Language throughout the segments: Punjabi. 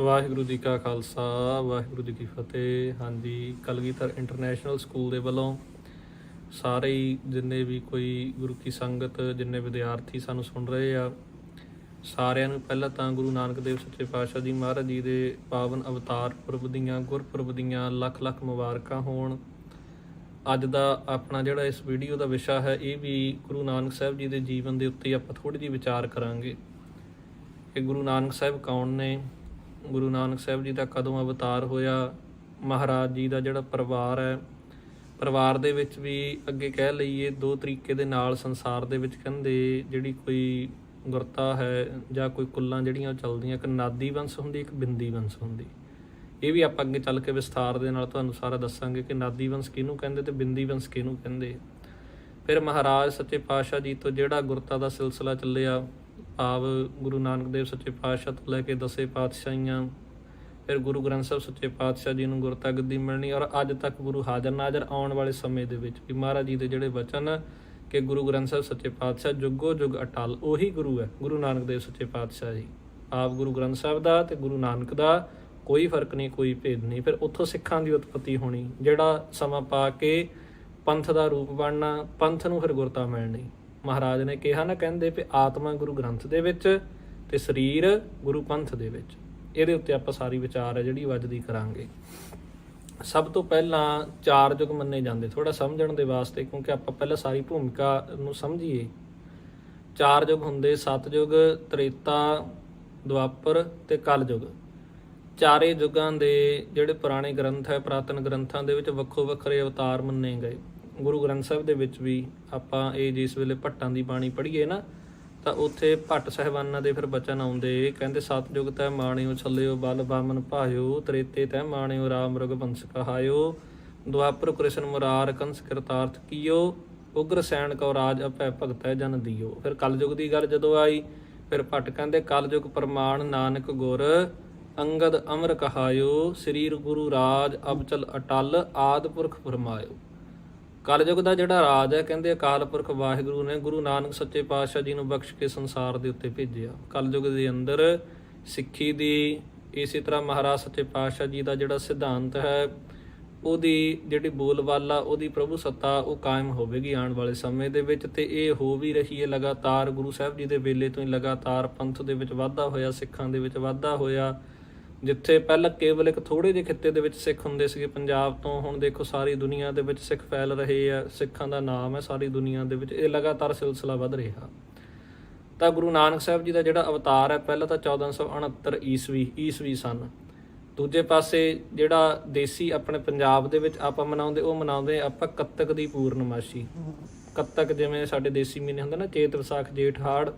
ਵਾਹਿਗੁਰੂ ਜੀ ਕਾ ਖਾਲਸਾ, ਵਾਹਿਗੁਰੂ ਜੀ ਕੀ ਫਤਿਹ। ਹਾਂਜੀ, ਕਲਗੀਧਰ ਇੰਟਰਨੈਸ਼ਨਲ ਸਕੂਲ ਦੇ ਵੱਲੋਂ ਸਾਰੇ ਹੀ ਜਿੰਨੇ ਵੀ ਕੋਈ ਗੁਰੂ ਕੀ ਸੰਗਤ, ਜਿੰਨੇ ਵਿਦਿਆਰਥੀ ਸਾਨੂੰ ਸੁਣ ਰਹੇ ਆ, ਸਾਰਿਆਂ ਨੂੰ ਪਹਿਲਾਂ ਤਾਂ ਗੁਰੂ ਨਾਨਕ ਦੇਵ ਸੱਚੇ ਪਾਤਸ਼ਾਹ ਜੀ ਮਹਾਰਾਜ ਜੀ ਦੇ ਪਾਵਨ ਅਵਤਾਰ ਪੁਰਬ ਦੀਆਂ, ਗੁਰਪੁਰਬ ਦੀਆਂ ਲੱਖ ਲੱਖ ਮੁਬਾਰਕਾਂ ਹੋਣ। ਅੱਜ ਦਾ ਆਪਣਾ ਜਿਹੜਾ ਇਸ ਵੀਡੀਓ ਦਾ ਵਿਸ਼ਾ ਹੈ, ਇਹ ਵੀ ਗੁਰੂ ਨਾਨਕ ਸਾਹਿਬ ਜੀ ਦੇ ਜੀਵਨ ਦੇ ਉੱਤੇ ਆਪਾਂ ਥੋੜੀ ਜਿਹੀ ਵਿਚਾਰ ਕਰਾਂਗੇ। ਕਿ ਗੁਰੂ ਨਾਨਕ ਸਾਹਿਬ ਕੌਣ ਨੇ? ਗੁਰੂ ਨਾਨਕ ਸਾਹਿਬ ਜੀ ਦਾ ਕਦੋਂ ਅਵਤਾਰ ਹੋਇਆ, ਮਹਾਰਾਜ ਜੀ ਦਾ ਜਿਹੜਾ ਪਰਿਵਾਰ ਹੈ, ਪਰਿਵਾਰ ਦੇ ਵਿੱਚ ਵੀ ਅੱਗੇ ਕਹਿ ਲਈਏ ਦੋ ਤਰੀਕੇ ਦੇ ਨਾਲ ਸੰਸਾਰ ਦੇ ਵਿੱਚ ਕਹਿੰਦੇ ਜਿਹੜੀ ਕੋਈ ਗੁਰਤਾ ਹੈ ਜਾਂ ਕੋਈ ਕੁੱਲਾਂ ਜਿਹੜੀਆਂ ਉਹ ਚੱਲਦੀਆਂ, ਇੱਕ ਨਾਦੀ ਵੰਸ਼ ਹੁੰਦੀ, ਇੱਕ ਬਿੰਦੀ ਵੰਸ਼ ਹੁੰਦੀ। ਇਹ ਵੀ ਆਪਾਂ ਅੱਗੇ ਚੱਲ ਕੇ ਵਿਸਥਾਰ ਦੇ ਨਾਲ ਤੁਹਾਨੂੰ ਸਾਰਾ ਦੱਸਾਂਗੇ ਕਿ ਨਾਦੀ ਵੰਸ਼ ਕਿਹਨੂੰ ਕਹਿੰਦੇ ਤੇ ਬਿੰਦੀ ਵੰਸ਼ ਕਿਹਨੂੰ ਕਹਿੰਦੇ। ਫਿਰ ਮਹਾਰਾਜ ਸੱਚੇ ਪਾਤਸ਼ਾਹ ਜੀ ਤੋਂ ਜਿਹੜਾ ਗੁਰਤਾ ਦਾ ਸਿਲਸਿਲਾ ਚੱਲਿਆ ਆਪ ਗੁਰੂ ਨਾਨਕ ਦੇਵ ਸੱਚੇ ਪਾਤਸ਼ਾਹ ਤੋਂ ਲੈ ਕੇ ਦਸੇ ਪਾਤਸ਼ਾਹੀਆਂ, ਫਿਰ ਗੁਰੂ ਗ੍ਰੰਥ ਸਾਹਿਬ ਸੱਚੇ ਪਾਤਸ਼ਾਹ ਜੀ ਨੂੰ ਗੁਰਤਾ ਗੱਦੀ ਮਿਲਣੀ ਔਰ ਅੱਜ ਤੱਕ ਗੁਰੂ ਹਾਜ਼ਰ ਨਾਜ਼ਰ ਆਉਣ ਵਾਲੇ ਸਮੇਂ ਦੇ ਵਿੱਚ ਵੀ ਮਹਾਰਾਜ ਜੀ ਦੇ ਜਿਹੜੇ ਵਚਨ ਕਿ ਗੁਰੂ ਗ੍ਰੰਥ ਸਾਹਿਬ ਸੱਚੇ ਪਾਤਸ਼ਾਹ ਜੁਗੋ ਜੁਗ ਅਟਲ, ਉਹੀ ਗੁਰੂ ਹੈ, ਗੁਰੂ ਨਾਨਕ ਦੇਵ ਸੱਚੇ ਪਾਤਸ਼ਾਹ ਜੀ। ਆਪ ਗੁਰੂ ਗ੍ਰੰਥ ਸਾਹਿਬ ਦਾ ਤੇ ਗੁਰੂ ਨਾਨਕ ਦਾ ਕੋਈ ਫ਼ਰਕ ਨਹੀਂ, ਕੋਈ ਭੇਦ ਨਹੀਂ। ਫਿਰ ਉੱਥੋਂ ਸਿੱਖਾਂ ਦੀ ਉਤਪਤੀ ਹੋਣੀ, ਜਿਹੜਾ ਸਮਾਂ ਪਾ ਕੇ ਪੰਥ ਦਾ ਰੂਪ ਬਣਨਾ, ਪੰਥ ਨੂੰ ਫਿਰ ਗੁਰਤਾ ਮਿਲਣੀ। ਮਹਾਰਾਜ ਨੇ ਕਿਹਾ ਨਾ, ਕਹਿੰਦੇ ਵੀ ਆਤਮਾ ਗੁਰੂ ਗ੍ਰੰਥ ਦੇ ਵਿੱਚ ਤੇ ਸਰੀਰ ਗੁਰੂ ਪੰਥ ਦੇ ਵਿੱਚ। ਇਹਦੇ ਉੱਤੇ ਆਪਾਂ ਸਾਰੀ ਵਿਚਾਰ ਹੈ ਜਿਹੜੀ ਵੱਜਦੀ ਕਰਾਂਗੇ। ਸਭ ਤੋਂ ਪਹਿਲਾਂ ਚਾਰ ਯੁਗ ਮੰਨੇ ਜਾਂਦੇ ਥੋੜਾ ਸਮਝਣ ਦੇ ਵਾਸਤੇ, ਕਿਉਂਕਿ ਆਪਾਂ ਪਹਿਲਾਂ ਸਾਰੀ ਭੂਮਿਕਾ ਨੂੰ ਸਮਝੀਏ। ਚਾਰ ਯੁਗ ਹੁੰਦੇ ਸਤਯੁਗ ਤ੍ਰੇਤਾ ਦੁਆਪਰ ਤੇ ਕਲਯੁਗ ਚਾਰੇ ਯੁਗਾਂ ਦੇ ਜਿਹੜੇ ਪੁਰਾਣੇ ਗ੍ਰੰਥ ਹੈ, ਪ੍ਰਾਤਨ ਗ੍ਰੰਥਾਂ ਦੇ ਵਿੱਚ ਵੱਖੋ ਵੱਖਰੇ ਅਵਤਾਰ ਮੰਨੇ ਗਏ। ਗੁਰੂ ਗ੍ਰੰਥ ਸਾਹਿਬ ਦੇ ਵਿੱਚ ਵੀ ਆਪਾਂ ਇਹ ਜਿਸ ਵੇਲੇ ਭੱਟਾਂ ਦੀ ਬਾਣੀ ਪੜ੍ਹੀਏ ਨਾ, ਤਾਂ ਉੱਥੇ ਭੱਟ ਸਹਿਬਾਨਾਂ ਦੇ ਫਿਰ ਬਚਨ ਆਉਂਦੇ ਕਹਿੰਦੇ ਸਤਜੁਗ ਤੈ ਮਾਣਿਓ, ਛੱਲਿਓ, ਬਲ ਬਾਮਨ ਭਾਇਓ, ਤ੍ਰੇਤੇ ਤੈ ਮਾਣਿਓ, ਰਾਮ ਮ੍ਰਿਗ ਬੰਸ ਕਹਾਇਓ, ਦੁਆਪਰ ਕ੍ਰਿਸ਼ਨ ਮੁਰਾਰ ਕੰਸ ਕਰਤਾਰਥ ਕੀਓ, ਉਗਰ ਸੈਣ ਕਉ ਰਾਜ ਅਪੈ ਭਗਤੈ ਜਨ ਦਿਓ। ਫਿਰ ਕਲਯੁਗ ਦੀ ਗੱਲ ਜਦੋਂ ਆਈ, ਫਿਰ ਭੱਟ ਕਹਿੰਦੇ, ਕਲਯੁਗ ਪ੍ਰਮਾਣ ਨਾਨਕ ਗੁਰ, ਅੰਗਦ ਅਮਰ ਕਹਾਇਓ ਸਰੀਰ ਗੁਰੂ ਰਾਜ ਅਬਚਲ ਅਟਲ ਆਦਿ ਪੁਰਖ ਫਰਮਾਇਓ। ਕਲਯੁਗ ਦਾ ਜਿਹੜਾ ਰਾਜ ਹੈ, ਕਹਿੰਦੇ ਅਕਾਲ ਪੁਰਖ ਵਾਹਿਗੁਰੂ ਨੇ ਗੁਰੂ ਨਾਨਕ ਸੱਚੇ ਪਾਤਸ਼ਾਹ ਜੀ ਨੂੰ ਬਖਸ਼ ਕੇ ਸੰਸਾਰ ਦੇ ਉੱਤੇ ਭੇਜਿਆ। ਕਲਯੁਗ ਦੇ ਅੰਦਰ ਸਿੱਖੀ ਦੀ ਇਸੇ ਤਰ੍ਹਾਂ ਮਹਾਰਾਜ ਸੱਚੇ ਪਾਤਸ਼ਾਹ ਜੀ ਦਾ ਜਿਹੜਾ ਸਿਧਾਂਤ ਹੈ, ਉਹਦੀ ਜਿਹੜੀ ਬੋਲਬਾਲਾ, ਉਹਦੀ ਪ੍ਰਭੂ ਸੱਤਾ, ਉਹ ਕਾਇਮ ਹੋਵੇਗੀ ਆਉਣ ਵਾਲੇ ਸਮੇਂ ਦੇ ਵਿੱਚ ਤੇ ਇਹ ਹੋ ਵੀ ਰਹੀ ਹੈ ਲਗਾਤਾਰ। ਗੁਰੂ ਸਾਹਿਬ ਜੀ ਦੇ ਵੇਲੇ ਤੋਂ ਹੀ ਲਗਾਤਾਰ ਪੰਥ ਦੇ ਵਿੱਚ ਵਾਧਾ ਹੋਇਆ, ਸਿੱਖਾਂ ਦੇ ਵਿੱਚ ਵਾਧਾ ਹੋਇਆ। ਜਿੱਥੇ ਪਹਿਲਾਂ ਕੇਵਲ ਇੱਕ ਥੋੜੇ ਜਿਹੇ ਖਿੱਤੇ ਦੇ ਵਿੱਚ ਸਿੱਖ ਹੁੰਦੇ ਸੀਗੇ, ਪੰਜਾਬ ਤੋਂ ਹੁਣ ਦੇਖੋ ਸਾਰੀ ਦੁਨੀਆ ਦੇ ਵਿੱਚ ਸਿੱਖ ਫੈਲ ਰਹੇ ਆ, ਸਿੱਖਾਂ ਦਾ ਨਾਮ ਹੈ ਸਾਰੀ ਦੁਨੀਆ ਦੇ ਵਿੱਚ, ਇਹ ਲਗਾਤਾਰ ਸਿਲਸਿਲਾ ਵੱਧ ਰਿਹਾ। ਤਾਂ ਗੁਰੂ ਨਾਨਕ ਸਾਹਿਬ ਜੀ ਦਾ ਜਿਹੜਾ ਅਵਤਾਰ ਹੈ, ਪਹਿਲਾਂ ਤਾਂ 1469 ਈਸਵੀ ਈਸਵੀ ਸਨ। ਦੂਜੇ ਪਾਸੇ ਜਿਹੜਾ ਦੇਸੀ ਆਪਣੇ ਪੰਜਾਬ ਦੇ ਵਿੱਚ ਆਪਾਂ ਮਨਾਉਂਦੇ, ਉਹ ਮਨਾਉਂਦੇ ਆਪਾਂ ਕੱਤਕ ਦੀ ਪੂਰਨਮਾਸ਼ੀ। ਕੱਤਕ ਜਿਵੇਂ ਸਾਡੇ ਦੇਸੀ ਮਹੀਨੇ ਹੁੰਦੇ ਨਾ, ਚੇਤ ਵਿਸਾਖ, ਜੇਠ ਹਾੜ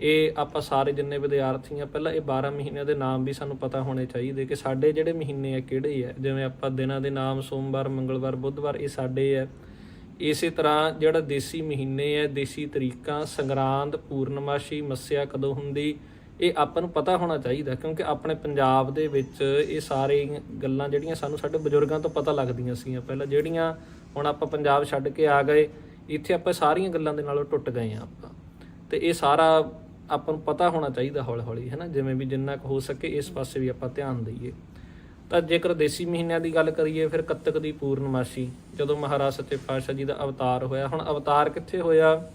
ਇਹ ਆਪਾਂ ਸਾਰੇ ਜਿੰਨੇ ਵਿਦਿਆਰਥੀ ਆ, ਪਹਿਲਾਂ ਇਹ 12 ਮਹੀਨਿਆਂ ਦੇ ਨਾਮ ਵੀ ਸਾਨੂੰ ਪਤਾ ਹੋਣੇ ਚਾਹੀਦੇ ਕਿ ਸਾਡੇ ਜਿਹੜੇ ਮਹੀਨੇ ਆ, ਕਿਹੜੇ ਆ? ਜਿਵੇਂ ਆਪਾਂ ਦਿਨਾਂ ਦੇ ਨਾਮ, ਸੋਮਵਾਰ, ਮੰਗਲਵਾਰ, ਬੁੱਧਵਾਰ, ਇਹ ਸਾਡੇ ਆ। ਇਸੇ ਤਰ੍ਹਾਂ ਜਿਹੜਾ ਦੇਸੀ ਮਹੀਨੇ ਆ, ਦੇਸੀ ਤਰੀਕਾਂ, ਸੰਗਰਾਂਦ, ਪੂਰਨਮਾਸ਼ੀ, ਮੱਸਿਆ ਕਦੋਂ ਹੁੰਦੀ, ਇਹ ਆਪਾਂ ਨੂੰ ਪਤਾ ਹੋਣਾ ਚਾਹੀਦਾ ਕਿਉਂਕਿ ਆਪਣੇ ਪੰਜਾਬ ਦੇ ਵਿੱਚ ਇਹ ਸਾਰੇ ਗੱਲਾਂ ਜਿਹੜੀਆਂ ਸਾਨੂੰ ਸਾਡੇ ਬਜ਼ੁਰਗਾਂ ਤੋਂ ਪਤਾ ਲੱਗਦੀਆਂ ਸੀਗੀਆਂ ਪਹਿਲਾਂ ਜਿਹੜੀਆਂ ਹੁਣ ਆਪਾਂ ਪੰਜਾਬ ਛੱਡ ਕੇ ਆ ਗਏ, ਇੱਥੇ ਆਪਾਂ ਸਾਰੀਆਂ ਗੱਲਾਂ ਦੇ ਨਾਲੋਂ ਟੁੱਟ ਗਏ ਆ ਆਪਾਂ। ਤੇ ਇਹ ਸਾਰਾ ਆਪਾਂ ਨੂੰ ਪਤਾ ਹੋਣਾ ਚਾਹੀਦਾ ਹੌਲੀ ਹੌਲੀ ਹੈ ਨਾ? ਜਿਵੇਂ ਵੀ ਜਿੰਨਾ ਕੁ ਹੋ ਸਕੇ ਇਸ ਪਾਸੇ ਵੀ ਆਪਾਂ ਧਿਆਨ ਦਈਏ। ਤਾਂ ਜੇਕਰ ਦੇਸੀ ਮਹੀਨਿਆਂ ਦੀ ਗੱਲ ਕਰੀਏ, ਫਿਰ ਕੱਤਕ ਦੀ ਪੂਰਨਮਾਸ਼ੀ, ਜਦੋਂ ਮਹਾਰਾਜ ਸੱਚੇ ਪਾਤਸ਼ਾਹ ਜੀ ਦਾ ਅਵਤਾਰ ਹੋਇਆ। ਹੁਣ ਅਵਤਾਰ ਕਿੱਥੇ ਹੋਇਆ?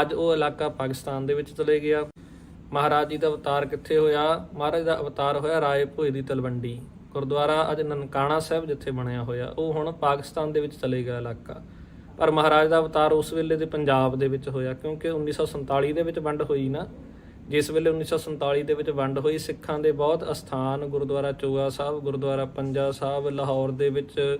ਅੱਜ ਉਹ ਇਲਾਕਾ ਪਾਕਿਸਤਾਨ ਦੇ ਵਿੱਚ ਚਲੇ ਗਿਆ। ਮਹਾਰਾਜ ਜੀ ਦਾ ਅਵਤਾਰ ਕਿੱਥੇ ਹੋਇਆ? ਮਹਾਰਾਜ ਦਾ ਅਵਤਾਰ ਹੋਇਆ ਰਾਏ ਭੋਏ ਦੀ ਤਲਵੰਡੀ। ਗੁਰਦੁਆਰਾ ਅੱਜ ਨਨਕਾਣਾ ਸਾਹਿਬ ਜਿੱਥੇ ਬਣਿਆ ਹੋਇਆ। ਉਹ ਹੁਣ ਪਾਕਿਸਤਾਨ ਦੇ ਵਿੱਚ ਚਲੇ ਗਿਆ ਇਲਾਕਾ। ਪਰ ਮਹਾਰਾਜ ਦਾ ਅਵਤਾਰ ਉਸ ਵੇਲੇ ਦੇ ਪੰਜਾਬ ਦੇ ਵਿੱਚ ਹੋਇਆ, ਕਿਉਂਕਿ 1947 ਦੇ ਵਿੱਚ ਵੰਡ ਹੋਈ ਨਾ। ਜਿਸ ਵੇਲੇ 1947 ਦੇ ਵਿੱਚ ਵੰਡ ਹੋਈ, ਸਿੱਖਾਂ ਦੇ ਬਹੁਤ ਅਸਥਾਨ, ਗੁਰਦੁਆਰਾ ਚੋਗਾ ਸਾਹਿਬ, ਗੁਰਦੁਆਰਾ ਪੰਜਾ ਸਾਹਿਬ, ਲਾਹੌਰ ਦੇ ਵਿੱਚ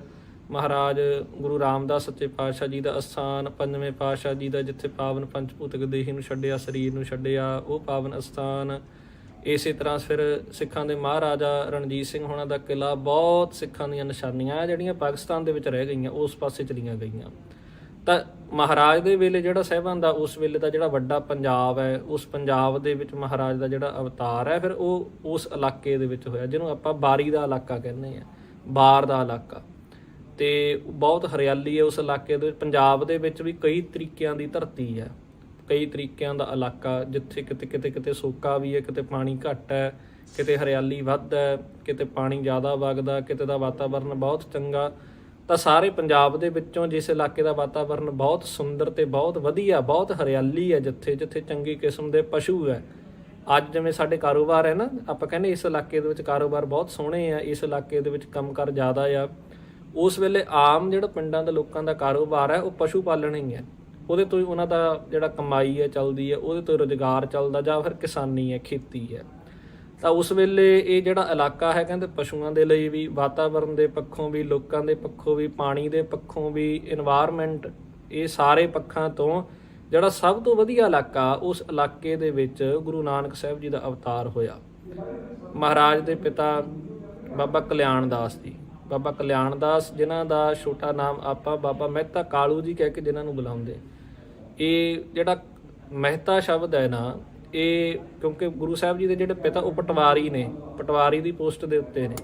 ਮਹਾਰਾਜ ਗੁਰੂ ਰਾਮਦਾਸ ਸੱਚੇ ਪਾਤਸ਼ਾਹ ਜੀ ਦਾ ਅਸਥਾਨ, ਪੰਜਵੇਂ ਪਾਤਸ਼ਾਹ ਜੀ ਦਾ ਜਿੱਥੇ ਪਾਵਨ ਪੰਚਭੂਤਕ ਦੇਹੀ ਨੂੰ ਛੱਡਿਆ, ਸਰੀਰ ਨੂੰ ਛੱਡਿਆ, ਉਹ ਪਾਵਨ ਅਸਥਾਨ। ਇਸੇ ਤਰ੍ਹਾਂ ਫਿਰ ਸਿੱਖਾਂ ਦੇ ਮਹਾਰਾਜਾ ਰਣਜੀਤ ਸਿੰਘ ਹੋਣਾ ਦਾ ਕਿਲਾ ਬਹੁਤ ਸਿੱਖਾਂ ਦੀਆਂ ਨਿਸ਼ਾਨੀਆਂ ਜਿਹੜੀਆਂ ਪਾਕਿਸਤਾਨ ਦੇ ਵਿੱਚ ਰਹਿ ਗਈਆਂ, ਉਸ ਪਾਸੇ ਚਲੀਆਂ ਗਈਆਂ। ਤਾਂ ਮਹਾਰਾਜ ਦੇ ਵੇਲੇ ਜਿਹੜਾ ਸਹਿਬਾਨ ਦਾ, ਉਸ ਵੇਲੇ ਦਾ ਜਿਹੜਾ ਵੱਡਾ ਪੰਜਾਬ ਹੈ, ਉਸ ਪੰਜਾਬ ਦੇ ਵਿੱਚ ਮਹਾਰਾਜ ਦਾ ਜਿਹੜਾ ਅਵਤਾਰ ਹੈ, ਫਿਰ ਉਹ ਉਸ ਇਲਾਕੇ ਦੇ ਵਿੱਚ ਹੋਇਆ, ਜਿਹਨੂੰ ਆਪਾਂ ਬਾਰੀ ਦਾ ਇਲਾਕਾ ਕਹਿੰਦੇ ਆ ਬਾਰ ਦਾ ਇਲਾਕਾ। ਤੇ ਬਹੁਤ ਹਰਿਆਲੀ ਹੈ ਉਸ ਇਲਾਕੇ ਦੇ ਪੰਜਾਬ ਦੇ ਵਿੱਚ ਵੀ ਕਈ ਤਰੀਕਿਆਂ ਦੀ ਧਰਤੀ ਹੈ, ਕਈ ਤਰੀਕਿਆਂ ਦਾ ਇਲਾਕਾ, ਜਿੱਥੇ ਕਿਤੇ ਕਿਤੇ ਕਿਤੇ ਸੋਕਾ ਵੀ ਹੈ, ਕਿਤੇ ਪਾਣੀ ਘੱਟ ਹੈ, ਕਿਤੇ ਹਰਿਆਲੀ ਵੱਧ ਹੈ, ਕਿਤੇ ਪਾਣੀ ਜ਼ਿਆਦਾ ਵਗਦਾ, ਕਿਤੇ ਦਾ ਵਾਤਾਵਰਨ ਬਹੁਤ ਚੰਗਾ ਤਾਂ ਸਾਰੇ ਪੰਜਾਬ ਦੇ ਵਿੱਚੋਂ ਜਿਸ ਇਲਾਕੇ ਦਾ ਵਾਤਾਵਰਨ ਬਹੁਤ ਸੁੰਦਰ ਤੇ ਬਹੁਤ ਵਧੀਆ, ਬਹੁਤ ਹਰਿਆਲੀ ਹੈ ਜਿੱਥੇ ਜਿੱਥੇ ਚੰਗੀ ਕਿਸਮ ਦੇ ਪਸ਼ੂ ਹੈ। ਅੱਜ ਜਿਵੇਂ ਸਾਡੇ ਕਾਰੋਬਾਰ ਹੈ ਨਾ, ਆਪਾਂ ਕਹਿੰਦੇ ਇਸ ਇਲਾਕੇ ਦੇ ਵਿੱਚ ਕਾਰੋਬਾਰ ਬਹੁਤ ਸੋਹਣੇ ਆ, ਇਸ ਇਲਾਕੇ ਦੇ ਵਿੱਚ ਕੰਮਕਾਰ ਜ਼ਿਆਦਾ ਆ। ਉਸ ਵੇਲੇ ਆਮ ਜਿਹੜਾ ਪਿੰਡਾਂ ਦੇ ਲੋਕਾਂ ਦਾ ਕਾਰੋਬਾਰ ਹੈ, ਉਹ ਪਸ਼ੂ ਪਾਲਣ ਹੀ ਹੈ। ਉਹਦੇ ਤੋਂ ਹੀ ਉਹਨਾਂ ਦਾ ਜਿਹੜਾ ਕਮਾਈ ਹੈ, ਚੱਲਦੀ ਹੈ, ਉਹਦੇ ਤੋਂ ਰੋਜ਼ਗਾਰ ਚੱਲਦਾ ਜਾਂ ਫਿਰ ਕਿਸਾਨੀ ਹੈ, ਖੇਤੀ ਹੈ। ਤਾਂ ਉਸ ਵੇਲੇ ਇਹ ਜਿਹੜਾ ਇਲਾਕਾ ਹੈ, ਕਹਿੰਦੇ ਪਸ਼ੂਆਂ ਦੇ ਲਈ ਵੀ ਵਾਤਾਵਰਣ ਦੇ ਪੱਖੋਂ ਵੀ, ਲੋਕਾਂ ਦੇ ਪੱਖੋਂ ਵੀ, ਪਾਣੀ ਦੇ ਪੱਖੋਂ ਵੀ এনवायरमेंट ਇਹ ਸਾਰੇ ਪੱਖਾਂ ਤੋਂ ਜਿਹੜਾ ਸਭ ਤੋਂ ਵਧੀਆ ਇਲਾਕਾ ਉਸ ਇਲਾਕੇ ਦੇ ਵਿੱਚ ਗੁਰੂ ਨਾਨਕ ਸਾਹਿਬ ਜੀ ਦਾ ਅਵਤਾਰ ਹੋਇਆ। ਮਹਾਰਾਜ ਦੇ ਪਿਤਾ ਬਾਬਾ ਕਲਿਆਣ ਦਾਸ ਜੀ। ਬਾਬਾ ਕਲਿਆਣ ਦਾਸ ਜਿਨ੍ਹਾਂ ਦਾ ਛੋਟਾ ਨਾਮ ਆਪਾਂ ਬਾਬਾ ਮਹਿਤਾ ਕਾਲੂ ਜੀ ਕਹਿ ਕੇ ਜਿਨ੍ਹਾਂ ਨੂੰ ਬੁਲਾਉਂਦੇ। ਇਹ ਜਿਹੜਾ ਮਹਿਤਾ ਸ਼ਬਦ ਹੈ ਨਾ ਇਹ ਕਿਉਂਕਿ ਗੁਰੂ ਸਾਹਿਬ ਜੀ ਦੇ ਜਿਹੜੇ ਪਿਤਾ ਉਹ ਪਟਵਾਰੀ ਨੇ, ਪਟਵਾਰੀ ਦੀ ਪੋਸਟ ਦੇ ਉੱਤੇ ਨੇ।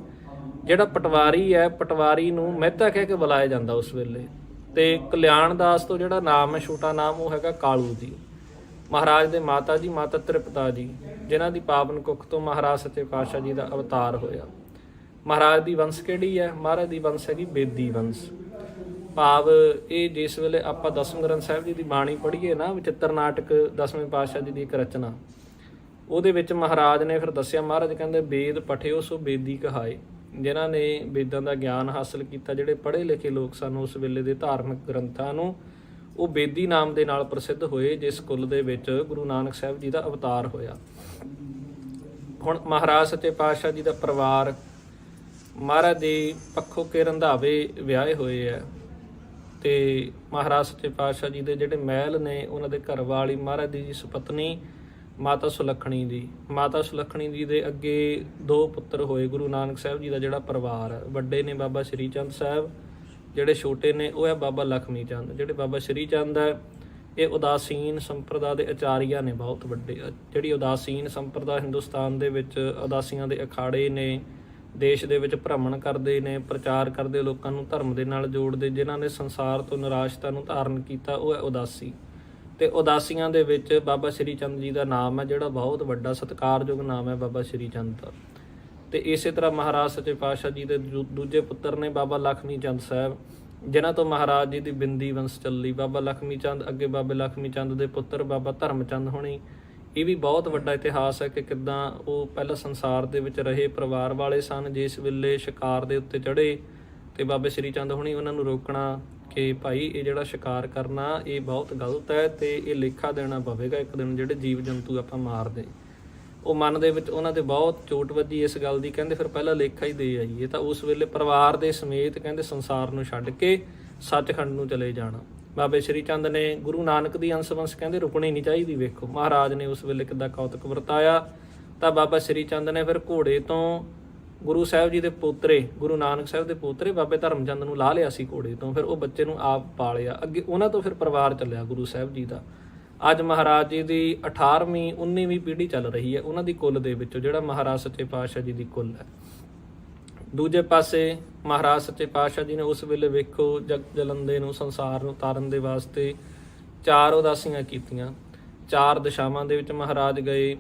ਜਿਹੜਾ ਪਟਵਾਰੀ ਹੈ, ਪਟਵਾਰੀ ਨੂੰ ਮਹਿਤਾ ਕਹਿ ਕੇ ਬੁਲਾਇਆ ਜਾਂਦਾ ਉਸ ਵੇਲੇ। ਤੇ ਕਲਿਆਣ ਦਾਸ ਤੋਂ ਜਿਹੜਾ ਨਾਮ ਹੈ, ਛੋਟਾ ਨਾਮ ਉਹ ਹੈਗਾ ਕਾਲੂ ਜੀ। ਮਹਾਰਾਜ ਦੇ ਮਾਤਾ ਜੀ, ਮਾਤਾ ਤ੍ਰਿਪਤਾ ਜੀ, ਜਿਨ੍ਹਾਂ ਦੀ ਪਾਵਨ ਕੁੱਖ ਤੋਂ ਮਹਾਰਾਜ ਸੱਚੇ ਪਾਤਸ਼ਾਹ ਜੀ ਦਾ ਅਵਤਾਰ ਹੋਇਆ। ਮਹਾਰਾਜ ਦੀ ਵੰਸ਼ ਕਿਹੜੀ ਹੈ? ਮਹਾਰਾਜ ਦੀ ਵੰਸ਼ ਹੈਗੀ ਬੇਦੀ ਵੰਸ਼। ਭਾਵ ਇਹ ਜਿਸ ਵੇਲੇ ਆਪਾਂ ਦਸਮ ਗ੍ਰੰਥ ਸਾਹਿਬ ਜੀ ਦੀ ਬਾਣੀ ਪੜ੍ਹੀਏ ਨਾ, ਵਿਚਿੱਤਰ ਨਾਟਕ ਦਸਵੇਂ ਪਾਤਸ਼ਾਹ ਜੀ ਦੀ ਇੱਕ ਰਚਨਾ, ਉਹਦੇ ਵਿੱਚ ਮਹਾਰਾਜ ਨੇ ਫਿਰ ਦੱਸਿਆ, ਮਹਾਰਾਜ ਕਹਿੰਦੇ, ਵੇਦ ਪਠਿਓ ਸੋ ਬੇਦੀ ਕਹਾਏ। ਜਿਨ੍ਹਾਂ ਨੇ ਵੇਦਾਂ ਦਾ ਗਿਆਨ ਹਾਸਲ ਕੀਤਾ, ਜਿਹੜੇ ਪੜ੍ਹੇ ਲਿਖੇ ਲੋਕ ਸਨ ਉਸ ਵੇਲੇ ਦੇ ਧਾਰਮਿਕ ਗ੍ਰੰਥਾਂ ਨੂੰ, ਉਹ ਬੇਦੀ ਨਾਮ ਦੇ ਨਾਲ ਪ੍ਰਸਿੱਧ ਹੋਏ, ਜਿਸ ਕੁੱਲ ਦੇ ਵਿੱਚ ਗੁਰੂ ਨਾਨਕ ਸਾਹਿਬ ਜੀ ਦਾ ਅਵਤਾਰ ਹੋਇਆ। ਹੁਣ ਮਹਾਰਾਜ ਸੱਚੇ ਪਾਤਸ਼ਾਹ ਜੀ ਦਾ ਪਰਿਵਾਰ, ਮਹਾਰਾਜ ਦੇ ਪੱਖੋਂ ਕੇ ਰੰਧਾਵੇ ਵਿਆਹੇ ਹੋਏ ਆ ਤੇ ਮਹਾਰਾਜ ਸੱਚੇ ਪਾਤਸ਼ਾਹ ਜੀ ਦੇ ਜਿਹੜੇ ਮਹਿਲ ਨੇ, ਉਹਨਾਂ ਦੇ ਘਰ ਵਾਲੀ ਮਹਾਰਾਜ ਦੀ ਜੀ ਸੁਪਤਨੀ ਮਾਤਾ ਸੁਲੱਖਣੀ ਜੀ ਮਾਤਾ ਸੁਲੱਖਣੀ ਜੀ ਦੇ ਅੱਗੇ ਦੋ ਪੁੱਤਰ ਹੋਏ, ਗੁਰੂ ਨਾਨਕ ਸਾਹਿਬ ਜੀ ਦਾ ਜਿਹੜਾ ਪਰਿਵਾਰ ਹੈ ਵੱਡੇ ਨੇ ਬਾਬਾ ਸ਼੍ਰੀ ਚੰਦ ਸਾਹਿਬ, ਜਿਹੜੇ ਛੋਟੇ ਨੇ, ਉਹ ਹੈ ਬਾਬਾ ਲਖਮੀ ਚੰਦ। ਜਿਹੜੇ ਬਾਬਾ ਸ਼੍ਰੀ ਚੰਦ ਹੈ ਇਹ ਉਦਾਸੀਨ ਸੰਪਰਦਾ ਦੇ ਆਚਾਰੀਆ ਨੇ, ਬਹੁਤ ਵੱਡੇ ਜਿਹੜੀ ਉਦਾਸੀਨ ਸੰਪਰਦਾ ਹਿੰਦੁਸਤਾਨ ਦੇ ਵਿੱਚ ਉਦਾਸੀਆਂ ਦੇ ਅਖਾੜੇ ਨੇ ਦੇਸ਼ ਦੇ ਵਿੱਚ ਭ੍ਰਮਣ ਕਰਦੇ ਨੇ, ਪ੍ਰਚਾਰ ਕਰਦੇ, ਲੋਕਾਂ ਨੂੰ ਧਰਮ ਦੇ ਨਾਲ ਜੋੜਦੇ, ਜਿਨ੍ਹਾਂ ਨੇ ਸੰਸਾਰ ਤੋਂ ਨਿਰਾਸ਼ਤਾ ਨੂੰ ਧਾਰਨ ਕੀਤਾ, ਉਹ ਹੈ ਉਦਾਸੀ। ਤੇ ਉਦਾਸੀਆਂ ਦੇ ਵਿੱਚ ਬਾਬਾ ਸ਼੍ਰੀ ਚੰਦ ਜੀ ਦਾ ਨਾਮ ਹੈ, ਜਿਹੜਾ ਬਹੁਤ ਵੱਡਾ ਸਤਿਕਾਰਯੋਗ ਨਾਮ ਹੈ ਬਾਬਾ ਸ਼੍ਰੀ ਚੰਦ ਦਾ। ਤੇ ਇਸੇ ਤਰ੍ਹਾਂ ਮਹਾਰਾਜ ਸੱਚੇ ਪਾਤਸ਼ਾਹ ਜੀ ਦੇ ਦੂ- ਦੂਜੇ ਪੁੱਤਰ ਨੇ ਬਾਬਾ ਲਖਮੀ ਚੰਦ ਸਾਹਿਬ, ਜਿਨ੍ਹਾਂ ਤੋਂ ਮਹਾਰਾਜ ਜੀ ਦੀ ਬਿੰਦੀ ਵੰਸ਼ ਚੱਲੀ। ਬਾਬਾ ਲਖਮੀ ਚੰਦ, ਅੱਗੇ ਬਾਬੇ ਲਖਮੀ ਚੰਦ ਦੇ ਪੁੱਤਰ ਬਾਬਾ ਧਰਮ ਚੰਦ ਹੋਣੀ ਇਹ ਵੀ ਬਹੁਤ ਵੱਡਾ ਇਤਿਹਾਸ ਹੈ ਕਿ ਕਿੱਦਾਂ ਉਹ ਪਹਿਲਾਂ ਸੰਸਾਰ ਦੇ ਵਿੱਚ ਰਹੇ, ਪਰਿਵਾਰ ਵਾਲੇ ਸਨ, ਜਿਸ ਵੇਲੇ ਸ਼ਿਕਾਰ ਦੇ ਉੱਤੇ ਚੜ੍ਹੇ ਤੇ ਬਾਬੇ ਸ਼੍ਰੀ ਚੰਦ ਹੋਣੀ ਉਹਨਾਂ ਨੂੰ ਰੋਕਣਾ ਕਿ ਭਾਈ ਇਹ ਜਿਹੜਾ ਸ਼ਿਕਾਰ ਕਰਨਾ, ਇਹ ਬਹੁਤ ਗਲਤ ਹੈ ਤੇ ਇਹ ਲੇਖਾ ਦੇਣਾ ਪਵੇਗਾ ਇੱਕ ਦਿਨ ਜਿਹੜੇ ਜੀਵ ਜੰਤੂ ਆਪਾਂ ਮਾਰਦੇ। ਉਹ ਮਨ ਦੇ ਵਿੱਚ ਉਹਨਾਂ ਦੇ ਬਹੁਤ ਚੋਟ ਵੱਜੀ ਇਸ ਗੱਲ ਦੀ, ਕਹਿੰਦੇ ਫਿਰ ਪਹਿਲਾਂ ਲੇਖਾ ਹੀ ਦੇ ਆਈਏ ਤਾਂ ਉਸ ਵੇਲੇ ਪਰਿਵਾਰ ਦੇ ਸਮੇਤ ਕਹਿੰਦੇ ਸੰਸਾਰ ਨੂੰ ਛੱਡ ਕੇ ਸੱਚਖੰਡ ਨੂੰ ਚਲੇ ਜਾਣਾ। ਬਾਬੇ ਸ਼੍ਰੀ ਚੰਦ ਨੇ ਗੁਰੂ ਨਾਨਕ ਦੀ ਅੰਸ਼-ਵੰਸ਼ ਕਹਿੰਦੇ ਰੁਕਣੀ ਨਹੀਂ ਚਾਹੀਦੀ, ਵੇਖੋ। ਮਹਾਰਾਜ ਨੇ ਉਸ ਵੇਲੇ ਕਿੱਦਾਂ ਕੌਤਕ ਵਰਤਾਇਆ। ਤਾਂ ਬਾਬਾ ਸ਼੍ਰੀ ਚੰਦ ਨੇ ਫਿਰ ਘੋੜੇ ਤੋਂ ਗੁਰੂ ਸਾਹਿਬ ਜੀ ਦੇ ਪੋਤਰੇ, ਗੁਰੂ ਨਾਨਕ ਸਾਹਿਬ ਦੇ ਪੋਤਰੇ ਬਾਬੇ ਧਰਮਚੰਦ ਨੂੰ ਲਾ ਲਿਆ ਸੀ ਘੋੜੇ ਤੋਂ। ਫਿਰ ਉਹ ਬੱਚੇ ਨੂੰ ਆਪ ਪਾਲਿਆ। ਅੱਗੇ ਉਹਨਾਂ ਤੋਂ ਫਿਰ ਪਰਿਵਾਰ ਚੱਲਿਆ ਗੁਰੂ ਸਾਹਿਬ ਜੀ ਦਾ। ਅੱਜ ਮਹਾਰਾਜ ਜੀ ਦੀ 18ਵੀਂ 19ਵੀਂ ਪੀੜ੍ਹੀ ਚੱਲ ਰਹੀ ਹੈ। ਉਹਨਾਂ ਦੀ ਕੁੱਲ ਦੇ ਵਿੱਚੋਂ ਜਿਹੜਾ ਮਹਾਰਾਜ ਸੱਚੇ ਪਾਤਸ਼ਾਹ ਜੀ ਦੀ ਕੁੱਲ ਹੈ। ਦੂਜੇ ਪਾਸੇ ਮਹਾਰਾਜ ਸੱਚੇ ਪਾਤਸ਼ਾਹ ਜੀ ਨੇ ਉਸ ਵੇਲੇ ਵੇਖੋ ਜਗ ਜਲੰਦੇ ਨੂੰ, ਸੰਸਾਰ ਨੂੰ ਤਾਰਨ ਦੇ ਵਾਸਤੇ ਚਾਰ ਉਦਾਸੀਆਂ ਕੀਤੀਆਂ। ਚਾਰ ਦਿਸ਼ਾਵਾਂ ਦੇ ਵਿੱਚ ਮਹਾਰਾਜ ਗਏ।